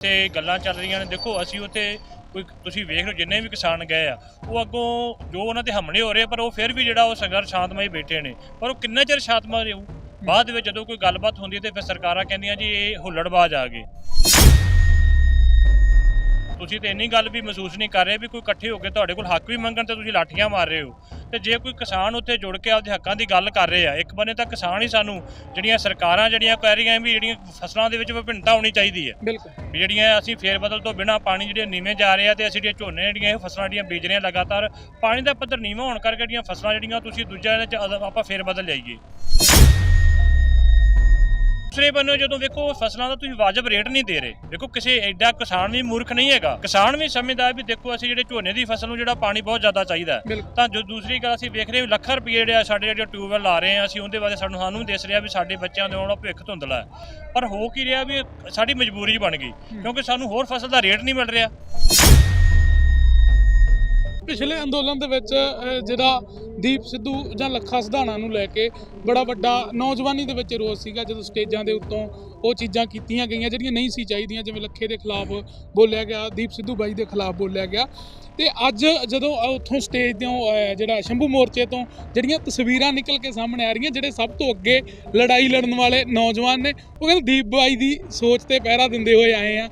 ਤੇ ਗੱਲਾਂ ਚੱਲ ਰਹੀਆਂ ਨੇ। ਦੇਖੋ ਅਸੀਂ ਉੱਥੇ ਕੋਈ ਤੁਸੀਂ ਵੇਖ ਲਓ ਜਿੰਨੇ ਵੀ ਕਿਸਾਨ ਗਏ ਆ ਉਹ ਅੱਗੋਂ ਜੋ ਉਹਨਾਂ ਤੇ ਹਮਲੇ ਹੋ ਰਹੇ ਆ, ਪਰ ਉਹ ਫਿਰ ਵੀ ਜਿਹੜਾ ਉਹ ਸੰਘਰਸ਼ ਸ਼ਾਂਤਮਈ ਬੈਠੇ ਨੇ। ਪਰ ਉਹ ਕਿੰਨਾ ਚਿਰ ਸ਼ਾਂਤਮਈ ਰਹੂ? ਬਾਅਦ ਵਿੱਚ ਜਦੋਂ ਕੋਈ ਗੱਲਬਾਤ ਹੁੰਦੀ ਹੈ ਤੇ ਫਿਰ ਸਰਕਾਰਾਂ ਕਹਿੰਦੀਆਂ ਜੀ ਇਹ ਹੁੱਲੜਬਾਜ਼ ਆ ਗਏ। ਤੁਸੀਂ ਤੇ ਇੰਨੀ ਗੱਲ ਵੀ ਮਹਿਸੂਸ ਨਹੀਂ ਕਰ ਰਹੇ ਵੀ ਕੋਈ ਇਕੱਠੇ ਹੋ ਕੇ ਤੁਹਾਡੇ ਕੋਲ ਹੱਕ ਵੀ ਮੰਗਣ ਤੇ ਤੁਸੀਂ ਲਾਠੀਆਂ ਮਾਰ ਰਹੇ ਹੋ। ਤੇ ਜੇ ਕੋਈ ਕਿਸਾਨ ਉੱਥੇ ਜੁੜ ਕੇ ਆਪਦੇ ਹੱਕਾਂ ਦੀ ਗੱਲ ਕਰ ਰਹੇ ਆ ਇੱਕ ਬੰਨੇ ਤਾਂ ਕਿਸਾਨ ਹੀ ਸਾਨੂੰ ਜਿਹੜੀਆਂ ਸਰਕਾਰਾਂ ਜਿਹੜੀਆਂ ਕਹਿ ਰਹੀਆਂ ਵੀ ਜਿਹੜੀਆਂ ਫਸਲਾਂ ਦੇ ਵਿੱਚ ਵਿਭਿੰਨਤਾ ਹੋਣੀ ਚਾਹੀਦੀ ਹੈ। ਬਿਲਕੁਲ। ਜਿਹੜੀਆਂ ਅਸੀਂ ਫੇਰ ਬਦਲ ਤੋਂ ਬਿਨਾ ਪਾਣੀ ਜਿਹੜੇ ਨੀਵੇਂ ਜਾ ਰਹੇ ਆ ਤੇ ਅਸੀਂ ਜਿਹੜੀਆਂ ਝੋਨੇ ਜਿਹੜੀਆਂ ਇਹ ਫਸਲਾਂ ਜਿਹੜੀਆਂ ਬੀਜ ਰਹੇ ਆ ਲਗਾਤਾਰ ਪਾਣੀ ਦਾ ਪੱਧਰ ਨੀਵਾਂ ਹੋਣ ਕਰਕੇ ਜਿਹੜੀਆਂ ਫਸਲਾਂ ਜਿਹੜੀਆਂ ਤੁਸੀਂ ਦੂਜਾ ਚ ਅਦ- ਆਪਾਂ ਫੇਰ ਬਦਲ ਜਾਈਏ ਦੂਸਰੇ ਬੰਨੇ ਜਦੋਂ ਵੇਖੋ ਫਸਲਾਂ ਦਾ ਤੁਸੀਂ ਵਾਜਬ ਰੇਟ ਨਹੀਂ ਦੇ ਰਹੇ। ਦੇਖੋ ਕਿਸੇ ਐਡਾ ਕਿਸਾਨ ਵੀ ਮੂਰਖ ਨਹੀਂ ਹੈਗਾ। ਕਿਸਾਨ ਵੀ ਸਮਝਦਾ ਵੀ ਦੇਖੋ ਅਸੀਂ ਜਿਹੜੇ ਝੋਨੇ ਦੀ ਫਸਲ ਨੂੰ ਜਿਹੜਾ ਪਾਣੀ ਬਹੁਤ ਜ਼ਿਆਦਾ ਚਾਹੀਦਾ ਤਾਂ ਜੋ ਦੂਸਰੀ ਗੱਲ ਅਸੀਂ ਵੇਖ ਰਹੇ ਲੱਖਾਂ ਰੁਪਏ ਜਿਹੜੇ ਆ ਸਾਡੇ ਜਿਹੜੇ ਟਿਊਬਵੈਲ ਲਾ ਰਹੇ ਆ ਅਸੀਂ ਉਹਦੇ ਬਾਰੇ ਸਾਨੂੰ ਸਾਨੂੰ ਦਿਸ ਰਿਹਾ ਵੀ ਸਾਡੇ ਬੱਚਿਆਂ ਦੇ ਆਉਣ ਭਵਿੱਖ ਧੁੰਦਲਾ ਪਰ ਹੋ ਕੀ ਰਿਹਾ ਵੀ ਸਾਡੀ ਮਜਬੂਰੀ ਬਣ ਗਈ ਕਿਉਂਕਿ ਸਾਨੂੰ ਹੋਰ ਫਸਲ ਦਾ ਰੇਟ ਨਹੀਂ ਮਿਲ ਰਿਹਾ। ਪਿਛਲੇ ਅੰਦੋਲਨ ਦੇ ਵਿੱਚ ਜਿਹੜਾ ਦੀਪ ਸਿੱਧੂ ਜਾਂ ਲੱਖਾ ਸਿਧਾਣਾ ਨੂੰ ਲੈ ਕੇ ਬੜਾ ਵੱਡਾ ਨੌਜਵਾਨੀ ਦੇ ਵਿੱਚ ਰੋਸ ਸੀਗਾ, ਜਦੋਂ ਸਟੇਜਾਂ ਦੇ ਉੱਤੋਂ ਉਹ ਚੀਜ਼ਾਂ ਕੀਤੀਆਂ ਗਈਆਂ, ਜਿਹੜੀਆਂ ਨਹੀਂ ਸੀ ਚਾਹੀਦੀਆਂ, ਜਿਵੇਂ ਲੱਖੇ ਦੇ ਖਿਲਾਫ ਬੋਲਿਆ ਗਿਆ, ਦੀਪ ਸਿੱਧੂ ਬਾਈ ਦੇ ਖਿਲਾਫ ਬੋਲਿਆ ਗਿਆ। ਤੇ ਅੱਜ ਜਦੋਂ ਉੱਥੋਂ ਸਟੇਜ ਤੋਂ ਜਿਹੜਾ ਸ਼ੰਭੂ ਮੋਰਚੇ ਤੋਂ ਜਿਹੜੀਆਂ ਤਸਵੀਰਾਂ ਨਿਕਲ ਕੇ ਸਾਹਮਣੇ ਆ ਰਹੀਆਂ, ਜਿਹੜੇ ਸਭ ਤੋਂ ਅੱਗੇ ਲੜਾਈ ਲੜਨ ਵਾਲੇ ਨੌਜਵਾਨ ਨੇ, ਉਹ ਕਹਿੰਦੇ ਦੀਪ ਬਾਈ ਦੀ ਸੋਚ ਤੇ ਪਹਿਰਾ ਦਿੰਦੇ ਹੋਏ ਆਏ ਆ।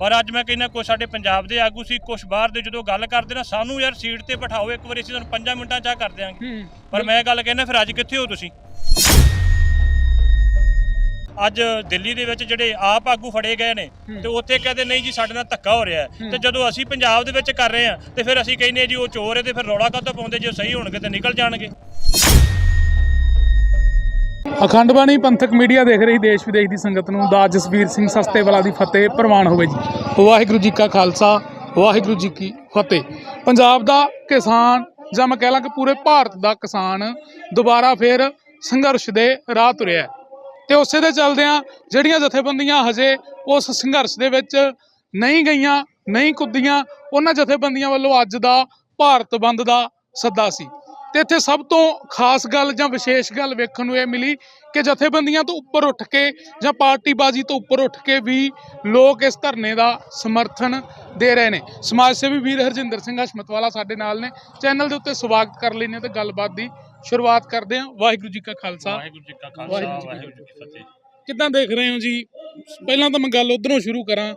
ਪਰ ਅੱਜ ਮੈਂ ਕਹਿੰਦਾ ਕੋਈ ਸਾਡੇ ਪੰਜਾਬ ਦੇ ਆਗੂ ਸੀ ਕੁਝ ਬਾਹਰ ਦੇ ਜਦੋਂ ਗੱਲ ਕਰਦੇ ਨਾ ਸਾਨੂੰ ਯਾਰ ਸੀਟ ਤੇ ਬਿਠਾਓ ਇੱਕ ਵਾਰੀ ਅਸੀਂ ਤੁਹਾਨੂੰ 5 ਮਿੰਟਾਂ ਚਾਹ ਕਰ ਦਿਆਂਗੇ। ਪਰ ਮੈਂ ਗੱਲ ਕਹਿੰਦਾ ਫਿਰ ਅੱਜ ਕਿੱਥੇ ਹੋ ਤੁਸੀਂ? ਅੱਜ ਦਿੱਲੀ ਦੇ ਵਿੱਚ ਜਿਹੜੇ ਆਪ ਆਗੂ ਫੜੇ ਗਏ ਨੇ। ਤੇ ਉੱਥੇ ਕਹਿੰਦੇ ਨਹੀਂ ਜੀ ਸਾਡੇ ਨਾਲ ਧੱਕਾ ਹੋ ਰਿਹਾ। ਤੇ ਜਦੋਂ ਅਸੀਂ ਪੰਜਾਬ ਦੇ ਵਿੱਚ ਕਰ ਰਹੇ ਹਾਂ ਤੇ ਫਿਰ ਅਸੀਂ ਕਹਿੰਦੇ ਜੀ ਉਹ ਚੋਰ ਹੈ ਤੇ ਫਿਰ ਰੌਲਾ ਕਾਹਤੋਂ ਪਾਉਂਦੇ ਜੇ ਸਹੀ ਹੋਣਗੇ ਤੇ ਨਿਕਲ ਜਾਣਗੇ। ਅਖੰਡ ਬਾਣੀ ਪੰਥਕ ਮੀਡੀਆ ਦੇਖ ਰਹੀ ਦੇਸ਼ ਵਿਦੇਸ਼ ਦੀ ਸੰਗਤ ਨੂੰ ਦਾ ਜਸਵੀਰ ਸਿੰਘ ਸਸਤੇਵਾਲਾ ਦੀ ਫਤਿਹ ਪ੍ਰਵਾਨ ਹੋਵੇ ਜੀ। ਵਾਹਿਗੁਰੂ ਜੀ ਕਾ ਖਾਲਸਾ, ਵਾਹਿਗੁਰੂ ਜੀ ਕੀ ਫਤਿਹ। ਪੰਜਾਬ ਦਾ ਕਿਸਾਨ ਜਾਂ ਮੈਂ ਕਹਿ ਲਾਂ ਕਿ ਪੂਰੇ ਭਾਰਤ ਦਾ ਕਿਸਾਨ ਦੁਬਾਰਾ ਫੇਰ ਸੰਘਰਸ਼ ਦੇ ਰਾਹ ਤੁਰਿਆ ਹੈ। ਤੇ ਉਸੇ ਦੇ ਚੱਲਦਿਆਂ ਜਿਹੜੀਆਂ ਜਥੇਬੰਦੀਆਂ ਹਜੇ ਉਸ ਸੰਘਰਸ਼ ਦੇ ਵਿੱਚ ਨਹੀਂ ਗਈਆਂ, ਨਹੀਂ ਕੁੱਦੀਆਂ, ਉਹਨਾਂ ਜਥੇਬੰਦੀਆਂ ਵੱਲੋਂ ਅੱਜ ਦਾ ਭਾਰਤ ਬੰਦ ਦਾ ਸੱਦਾ ਸੀ। ਤੇ ਇੱਥੇ ਸਭ ਤੋਂ ਖਾਸ ਗੱਲ ਜਾਂ ਵਿਸ਼ੇਸ਼ ਗੱਲ ਵੇਖਣ ਨੂੰ ਇਹ ਮਿਲੀ ਕਿ ਜਥੇਬੰਦੀਆਂ ਤੋਂ ਉੱਪਰ ਉੱਠ ਕੇ ਜਾਂ ਪਾਰਟੀਬਾਜ਼ੀ ਤੋਂ ਉੱਪਰ ਉੱਠ ਕੇ ਵੀ ਲੋਕ ਇਸ ਧਰਨੇ ਦਾ ਸਮਰਥਨ ਦੇ ਰਹੇ ਨੇ। ਸਮਾਜ ਸੇਵੀ ਵੀਰ ਹਰਜਿੰਦਰ ਸਿੰਘ ਹਸ਼ਮਤ ਵਾਲਾ ਸਾਡੇ ਨਾਲ ਨੇ। ਚੈਨਲ ਦੇ ਉੱਤੇ ਸਵਾਗਤ ਕਰ ਲੈਨੇ ਤੇ ਗੱਲਬਾਤ ਦੀ ਸ਼ੁਰੂਆਤ ਕਰਦੇ ਹਾਂ। ਵਾਹਿਗੁਰੂ ਜੀ ਕਾ ਖਾਲਸਾ। ਵਾਹਿਗੁਰੂ ਜੀ ਕਾ ਖਾਲਸਾ ਵਾਹਿਗੁਰੂ ਜੀ ਕੀ ਫਤਿਹ। ਕਿੱਦਾਂ ਦੇਖ ਰਹੇ ਹੋ ਜੀ? ਪਹਿਲਾਂ ਤਾਂ ਮੈਂ ਗੱਲ ਉਧਰੋਂ ਸ਼ੁਰੂ ਕਰਾਂ।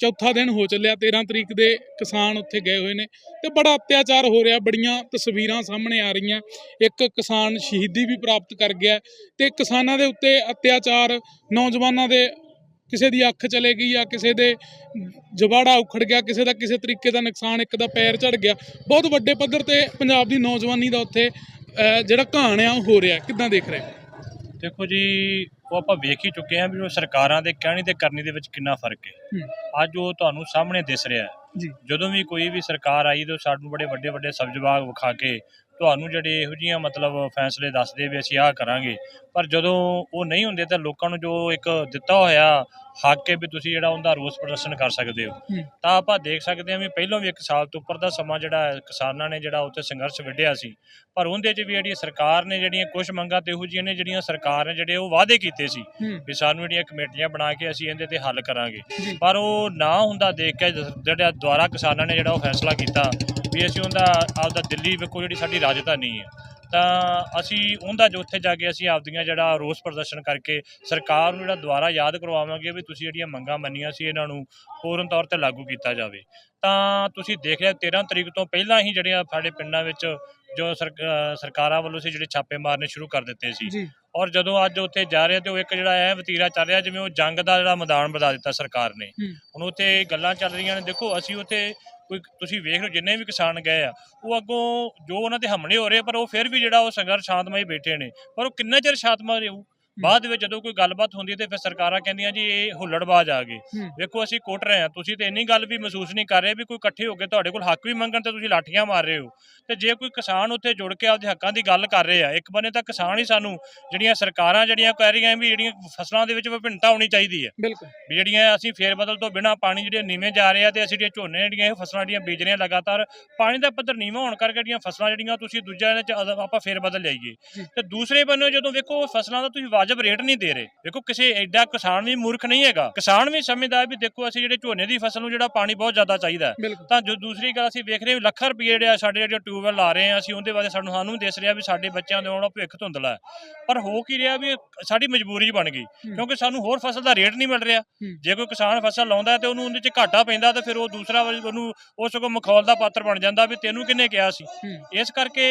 ਚੌਥਾ ਦਿਨ ਹੋ ਚੱਲਿਆ 13 ਤਰੀਕ ਦੇ ਕਿਸਾਨ ਉੱਥੇ ਗਏ ਹੋਏ ਨੇ ਤੇ ਬੜਾ ਅਤਿਆਚਾਰ ਹੋ ਰਿਹਾ, ਬੜੀਆਂ ਤਸਵੀਰਾਂ ਸਾਹਮਣੇ ਆ ਰਹੀਆਂ। ਇੱਕ ਕਿਸਾਨ ਸ਼ਹੀਦੀ ਵੀ ਪ੍ਰਾਪਤ ਕਰ ਗਿਆ ਤੇ ਕਿਸਾਨਾਂ ਦੇ ਉੱਤੇ ਅਤਿਆਚਾਰ, ਨੌਜਵਾਨਾਂ ਦੇ ਕਿਸੇ ਦੀ ਅੱਖ ਚਲੇ ਗਈ ਆ ਕਿਸੇ ਦੇ ਜਵਾੜਾ ਉਖੜ ਗਿਆ, ਕਿਸੇ ਦਾ ਕਿਸੇ ਤਰੀਕੇ ਦਾ ਨੁਕਸਾਨ, ਇੱਕ ਦਾ ਪੈਰ ਝੜ ਗਿਆ। ਬਹੁਤ ਵੱਡੇ ਪੱਧਰ ਤੇ ਪੰਜਾਬ ਦੀ ਨੌਜਵਾਨੀ ਦਾ ਉੱਥੇ ਜਿਹੜਾ ਕਹਾਣ ਆ ਉਹ ਹੋ ਰਿਹਾ। ਕਿੱਦਾਂ ਦੇਖ ਰਹੇ ਦੇਖੋ ਜੀ ਉਹ ਆਪਾਂ ਵੇਖ ਹੀ ਚੁੱਕੇ ਹਾਂ ਵੀ ਉਹ ਸਰਕਾਰਾਂ ਦੇ ਕਹਿਣੀ ਤੇ ਕਰਨੀ ਦੇ ਵਿੱਚ ਕਿੰਨਾ ਫ਼ਰਕ ਹੈ। ਅੱਜ ਉਹ ਤੁਹਾਨੂੰ ਸਾਹਮਣੇ ਦਿਸ ਰਿਹਾ ਹੈ। ਜਦੋਂ ਵੀ ਕੋਈ ਵੀ ਸਰਕਾਰ ਆਈ ਤਾਂ ਸਾਨੂੰ ਬੜੇ ਵੱਡੇ ਵੱਡੇ ਸਬਜਵਾਗ ਵਿਖਾ ਕੇ ਤੁਹਾਨੂੰ ਜਿਹੜੇ ਇਹੋ ਜਿਹੀਆਂ ਮਤਲਬ ਫੈਸਲੇ ਦੱਸਦੇ ਵੀ ਅਸੀਂ ਆਹ ਕਰਾਂਗੇ। ਪਰ ਜਦੋਂ ਉਹ ਨਹੀਂ ਹੁੰਦੇ ਤਾਂ ਲੋਕਾਂ ਨੂੰ ਜੋ ਇੱਕ ਦਿੱਤਾ ਹੋਇਆ ਹੱਕ ਹੈ ਵੀ ਤੁਸੀਂ ਜਿਹੜਾ ਉਹਦਾ ਰੋਸ ਪ੍ਰਦਰਸ਼ਨ ਕਰ ਸਕਦੇ ਹੋ। ਤਾਂ ਆਪਾਂ ਦੇਖ ਸਕਦੇ ਹਾਂ ਵੀ ਪਹਿਲਾਂ ਵੀ ਇੱਕ ਸਾਲ ਤੋਂ ਉੱਪਰ ਦਾ ਸਮਾਂ ਜਿਹੜਾ ਕਿਸਾਨਾਂ ਨੇ ਜਿਹੜਾ ਉੱਥੇ ਸੰਘਰਸ਼ ਵਿੱਢਿਆ ਸੀ। ਪਰ ਉਹਦੇ 'ਚ ਵੀ ਜਿਹੜੀ ਸਰਕਾਰ ਨੇ ਜਿਹੜੀਆਂ ਕੁਝ ਮੰਗਾਂ ਤੇ ਇਹੋ ਜਿਹੀਆਂ ਨੇ ਜਿਹੜੀਆਂ ਸਰਕਾਰ ਨੇ ਜਿਹੜੇ ਉਹ ਵਾਅਦੇ ਕੀਤੇ ਸੀ ਵੀ ਸਾਨੂੰ ਜਿਹੜੀਆਂ ਕਮੇਟੀਆਂ ਬਣਾ ਕੇ ਅਸੀਂ ਇਹਦੇ ਤੇ ਹੱਲ ਕਰਾਂਗੇ। ਪਰ ਉਹ ਨਾ ਹੁੰਦਾ ਦੇਖ ਕੇ ਜਿਹੜਾ ਦੁਆਰਾ ਕਿਸਾਨਾਂ ਨੇ ਜਿਹੜਾ ਉਹ ਫੈਸਲਾ ਕੀਤਾ ਵੀ ਅਸੀਂ ਉਹਦਾ ਆਪਦਾ ਦਿੱਲੀ ਵੇਖੋ ਜਿਹੜੀ ਸਾਡੀ ਰਾਜਧਾਨੀ ਹੈ। ਤਾਂ ਅਸੀਂ ਉਹਦਾ ਜੋ ਉੱਥੇ ਜਾ ਕੇ ਅਸੀਂ ਆਪਦੀਆਂ ਜਿਹੜਾ ਰੋਸ ਪ੍ਰਦਰਸ਼ਨ ਕਰਕੇ ਸਰਕਾਰ ਨੂੰ ਜਿਹੜਾ ਦੁਆਰਾ ਯਾਦ ਕਰਵਾਵਾਂਗੇ ਵੀ ਤੁਸੀਂ ਜਿਹੜੀਆਂ ਮੰਗਾਂ ਮੰਨੀਆਂ ਸੀ ਇਹਨਾਂ ਨੂੰ ਪੂਰਨ ਤੌਰ ਤੇ ਲਾਗੂ ਕੀਤਾ ਜਾਵੇ। ਤਾਂ ਤੁਸੀਂ ਦੇਖ ਲਿਆ 13 ਤਰੀਕ ਤੋਂ ਪਹਿਲਾਂ ਹੀ ਜਿਹੜੀਆਂ ਸਾਡੇ ਪਿੰਡਾਂ ਵਿੱਚ ਜੋ ਸਰਕਾਰਾਂ ਵੱਲੋਂ ਸੀ ਜਿਹੜੇ ਛਾਪੇ ਮਾਰਨੇ ਸ਼ੁਰੂ ਕਰ ਦਿੱਤੇ ਸੀ। ਔਰ ਜਦੋਂ ਅੱਜ ਉੱਥੇ ਜਾ ਰਹੇ ਤੇ ਉਹ ਇੱਕ ਜਿਹੜਾ ਐ ਵਤੀਰਾ ਚੱਲ ਰਿਹਾ ਜਿਵੇਂ ਉਹ ਜੰਗ ਦਾ ਜਿਹੜਾ ਮੈਦਾਨ ਬਣਾ ਦਿੱਤਾ ਸਰਕਾਰ ਨੇ। ਹੁਣ ਉੱਥੇ ਗੱਲਾਂ ਚੱਲ ਰਹੀਆਂ ਨੇ। ਦੇਖੋ ਅਸੀਂ ਉੱਥੇ ਕੋਈ ਤੁਸੀਂ ਵੇਖ ਲਓ ਜਿੰਨੇ ਵੀ ਕਿਸਾਨ ਗਏ ਆ ਉਹ ਅੱਗੋਂ ਜੋ ਉਹਨਾਂ ਤੇ ਹਮਲੇ ਹੋ ਰਹੇ ਆ, ਪਰ ਉਹ ਫਿਰ ਵੀ ਜਿਹੜਾ ਉਹ ਸੰਘਰਸ਼ ਸ਼ਾਂਤਮਈ ਬੈਠੇ ਨੇ। ਪਰ ਉਹ ਕਿੰਨਾ ਚਿਰ ਸ਼ਾਂਤਮਈ ਰਹੂ? ਬਾਅਦ ਦੇ ਵਿੱਚ ਜਦੋਂ ਕੋਈ ਗੱਲਬਾਤ ਹੁੰਦੀ ਹੈ ਤੇ ਫਿਰ ਸਰਕਾਰਾਂ ਕਹਿੰਦੀਆਂ ਜੀ ਇਹ ਹੁੱਲੜਬਾਜ਼ ਆ ਗਏ। ਵੇਖੋ ਅਸੀਂ ਕੁੱਟ ਰਹੇ ਹਾਂ। ਤੁਸੀਂ ਤੇ ਇੰਨੀ ਗੱਲ ਵੀ ਮਹਿਸੂਸ ਨਹੀਂ ਕਰ ਰਹੇ ਵੀ ਕੋਈ ਇਕੱਠੇ ਹੋ ਕੇ ਤੁਹਾਡੇ ਕੋਲ ਹੱਕ ਵੀ ਮੰਗਣ ਤੇ ਤੁਸੀਂ ਲਾਠੀਆਂ ਮਾਰ ਰਹੇ ਹੋ। ਤੇ ਜੇ ਕੋਈ ਕਿਸਾਨ ਉੱਥੇ ਜੁੜ ਕੇ ਆਪਦੇ ਹੱਕਾਂ ਦੀ ਗੱਲ ਕਰ ਰਹੇ ਆ ਇੱਕ ਬੰਨੇ ਤਾਂ ਕਿਸਾਨ ਹੀ ਸਾਨੂੰ ਜਿਹੜੀਆਂ ਸਰਕਾਰਾਂ ਜਿਹੜੀਆਂ ਕਹਿ ਰਹੀਆਂ ਵੀ ਜਿਹੜੀਆਂ ਫਸਲਾਂ ਦੇ ਵਿੱਚ ਵਿਭਿੰਨਤਾ ਹੋਣੀ ਚਾਹੀਦੀ ਹੈ। ਬਿਲਕੁਲ। ਵੀ ਜਿਹੜੀਆਂ ਅਸੀਂ ਫੇਰ ਬਦਲ ਤੋਂ ਬਿਨਾ ਪਾਣੀ ਜਿਹੜੇ ਨੀਵੇਂ ਜਾ ਰਹੇ ਆ ਤੇ ਅਸੀਂ ਜਿਹੜੀਆਂ ਝੋਨੇ ਜਿਹੜੀਆਂ ਇਹ ਫਸਲਾਂ ਜਿਹੜੀਆਂ ਬੀਜ ਰਹੇ ਆ ਲਗਾਤਾਰ ਪਾਣੀ ਦਾ ਪੱਧਰ ਨੀਵਾਂ ਹੋਣ ਕਰਕੇ ਜਿਹੜੀਆਂ ਫਸਲਾਂ ਜਿਹੜੀਆਂ ਤੁਸੀਂ ਦੂਜਾ ਇਹਦੇ ਚ ਆਪਾਂ ਫੇਰ ਬਦਲ ਜਾਈਏ ਜੀ। ਤੇ ਦੂਸਰੇ ਬੰਨੇ ਜਦੋਂ ਵੇਖੋ ਫਸਲਾਂ ਦਾ ਤੁਸੀਂ ਵਾਜਬ ਰੇਟ ਨਹੀਂ ਦੇ ਰਹੇ। ਵੇਖੋ ਕਿਸੇ ਐਡਾ ਕਿਸਾਨ ਵੀ ਮੂਰਖ ਨਹੀਂ ਹੈਗਾ। ਕਿਸਾਨ ਵੀ ਸਮਝਦਾ ਵੀ ਦੇਖੋ ਅਸੀਂ ਜਿਹੜੇ ਝੋਨੇ ਦੀ ਫਸਲ ਨੂੰ ਜਿਹੜਾ ਪਾਣੀ ਬਹੁਤ ਜ਼ਿਆਦਾ ਚਾਹੀਦਾ ਤਾਂ ਜੋ ਦੂਸਰੀ ਗੱਲ ਅਸੀਂ ਵੇਖ ਰਹੇ ਹਾਂ ਲੱਖਾਂ ਰੁਪਏ ਜਿਹੜੇ ਸਾਡੇ ਜਿਹੜੇ ਟਿਊਬਵੈਲ ਲਾ ਰਹੇ ਆ ਅਸੀਂ ਉਹਦੇ ਬਾਰੇ ਸਾਨੂੰ ਸਾਨੂੰ ਵੀ ਦਿਸ ਰਿਹਾ ਵੀ ਸਾਡੇ ਬੱਚਿਆਂ ਦੇ ਆਉਣ ਭਵਿੱਖ ਧੁੰਦਲਾ ਪਰ ਹੋ ਕੀ ਰਿਹਾ ਵੀ ਸਾਡੀ ਮਜਬੂਰੀ ਬਣ ਗਈ। ਕਿਉਂਕਿ ਸਾਨੂੰ ਹੋਰ ਫਸਲ ਦਾ ਰੇਟ ਨਹੀਂ ਮਿਲ ਰਿਹਾ। ਜੇ ਕੋਈ ਕਿਸਾਨ ਫਸਲ ਲਾਉਂਦਾ ਤੇ ਉਹਨੂੰ ਉਹਦੇ 'ਚ ਘਾਟਾ ਪੈਂਦਾ ਤੇ ਫਿਰ ਉਹ ਦੂਸਰਾ ਉਹਨੂੰ ਉਹ ਸਗੋਂ ਮਖੌਲ ਦਾ ਪਾਤਰ ਬਣ ਜਾਂਦਾ ਵੀ ਤੈਨੂੰ ਕਿਹਨੇ ਕਿਹਾ ਸੀ। ਇਸ ਕਰਕੇ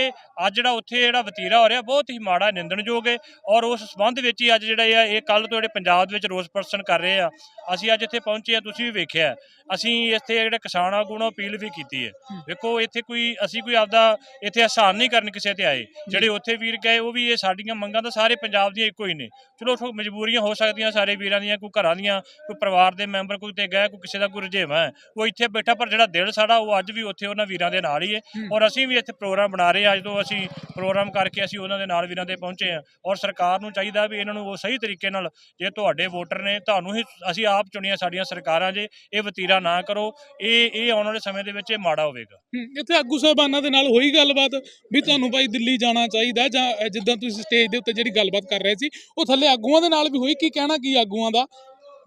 ਅੱਜ ਜਿਹੜਾ ਉੱਥੇ ਜਿਹੜਾ ਵਤੀਰਾ ਹੋ ਰਿਹਾ ਬਹੁਤ ਹੀ ਮਾੜਾ ਨਿੰਦਣਯੋਗ ਹੈ ਔਰ ਉਸ ਸੰਬੰਧ ਵਿੱਚ ਹੀ ਅੱਜ ਜਿਹੜਾ ਇਹ ਆ ਇਹ ਕੱਲ ਤੋਂ ਜਿਹੜੇ ਪੰਜਾਬ ਦੇ ਵਿੱਚ ਰੋਸ ਪ੍ਰਦਰਸ਼ਨ ਕਰ ਰਹੇ ਆ ਅਸੀਂ ਅੱਜ ਇੱਥੇ ਪਹੁੰਚੇ ਆ ਤੁਸੀਂ ਵੀ ਵੇਖਿਆ ਅਸੀਂ ਇੱਥੇ ਜਿਹੜੇ ਕਿਸਾਨ ਆਗੂ ਨੂੰ ਅਪੀਲ ਵੀ ਕੀਤੀ ਹੈ। ਵੇਖੋ ਇੱਥੇ ਕੋਈ ਅਸੀਂ ਕੋਈ ਆਪਦਾ ਇੱਥੇ ਆਸਾਨ ਨਹੀਂ ਕਰਨ ਕਿਸੇ ਤੇ ਆਏ। ਜਿਹੜੇ ਉੱਥੇ ਵੀਰ ਗਏ ਉਹ ਵੀ ਇਹ ਸਾਡੀਆਂ ਮੰਗਾਂ ਤਾਂ ਸਾਰੇ ਪੰਜਾਬ ਦੀਆਂ ਇੱਕੋ ਹੀ ਨੇ। ਚਲੋ ਮਜਬੂਰੀਆਂ ਹੋ ਸਕਦੀਆਂ ਸਾਰੇ ਵੀਰਾਂ ਦੀਆਂ ਕੋਈ ਘਰਾਂ ਦੀਆਂ ਕੋਈ ਪਰਿਵਾਰ ਦੇ ਮੈਂਬਰ ਕੋਈ ਤੇ ਗਏ ਕੋਈ ਕਿਸੇ ਦਾ ਕੋਈ ਰੁਝੇਵਾਂ ਹੈ। ਉਹ ਇੱਥੇ ਬੈਠਾ ਪਰ ਜਿਹੜਾ ਦਿਲ ਸਾਡਾ ਉਹ ਅੱਜ ਵੀ ਉੱਥੇ ਉਹਨਾਂ ਵੀਰਾਂ ਦੇ ਨਾਲ ਹੀ। ਹੈ। ਔਰ ਅਸੀਂ ਵੀ ਇੱਥੇ ਪ੍ਰੋਗਰਾਮ ਬਣਾ ਰਹੇ ਹਾਂ। ਅੱਜ ਤੋਂ ਅਸੀਂ ਪ੍ਰੋਗਰਾਮ ਕਰਕੇ ਅਸੀਂ ਉਹਨਾਂ ਦੇ ਨਾਲ ਵੀਰਾਂ ਦੇ ਪਹੁੰਚੇ ਹਾਂ। ਔਰ ਸਰਕਾਰ ਨੂੰ ਚਾਹੀਦਾ ਵੀ ਇਹਨਾਂ ਨੂੰ ਉਹ ਸਹੀ ਤਰੀਕੇ ਨਾਲ ਜੇ ਤੁਹਾਡੇ ਵੋਟਰ ਨੇ ਤੁਹਾਨੂੰ ਹੀ ਅਸੀਂ ਆਪ ਚੁਣੀਆਂ ਸਾਡੀਆਂ ਸਰਕਾਰਾਂ ਜੇ, ਇਹ ਵਤੀਰਾ ਨਾ ਕਰੋ, ਇਹ ਇਹ ਆਉਣ ਵਾਲੇ ਸਮੇਂ ਦੇ ਵਿੱਚ ਇਹ ਮਾੜਾ ਹੋਵੇਗਾ। ਇੱਥੇ ਆਗੂ ਸਾਹਿਬਾਨਾਂ ਦੇ ਨਾਲ ਹੋਈ ਗੱਲਬਾਤ ਵੀ ਤੁਹਾਨੂੰ ਭਾਈ ਦਿੱਲੀ ਜਾਣਾ ਚਾਹੀਦਾ ਜਾਂ ਜਿੱਦਾਂ ਤੁਸੀਂ ਸਟੇਜ ਦੇ ਉੱਤੇ ਜਿਹੜੀ ਗੱਲਬਾਤ ਕਰ ਰਹੇ ਸੀ, ਉਹ ਥੱਲੇ ਆਗੂਆਂ ਦੇ ਨਾਲ ਵੀ ਹੋਈ, ਕੀ ਕਹਿਣਾ ਕੀ ਆਗੂਆਂ ਦਾ?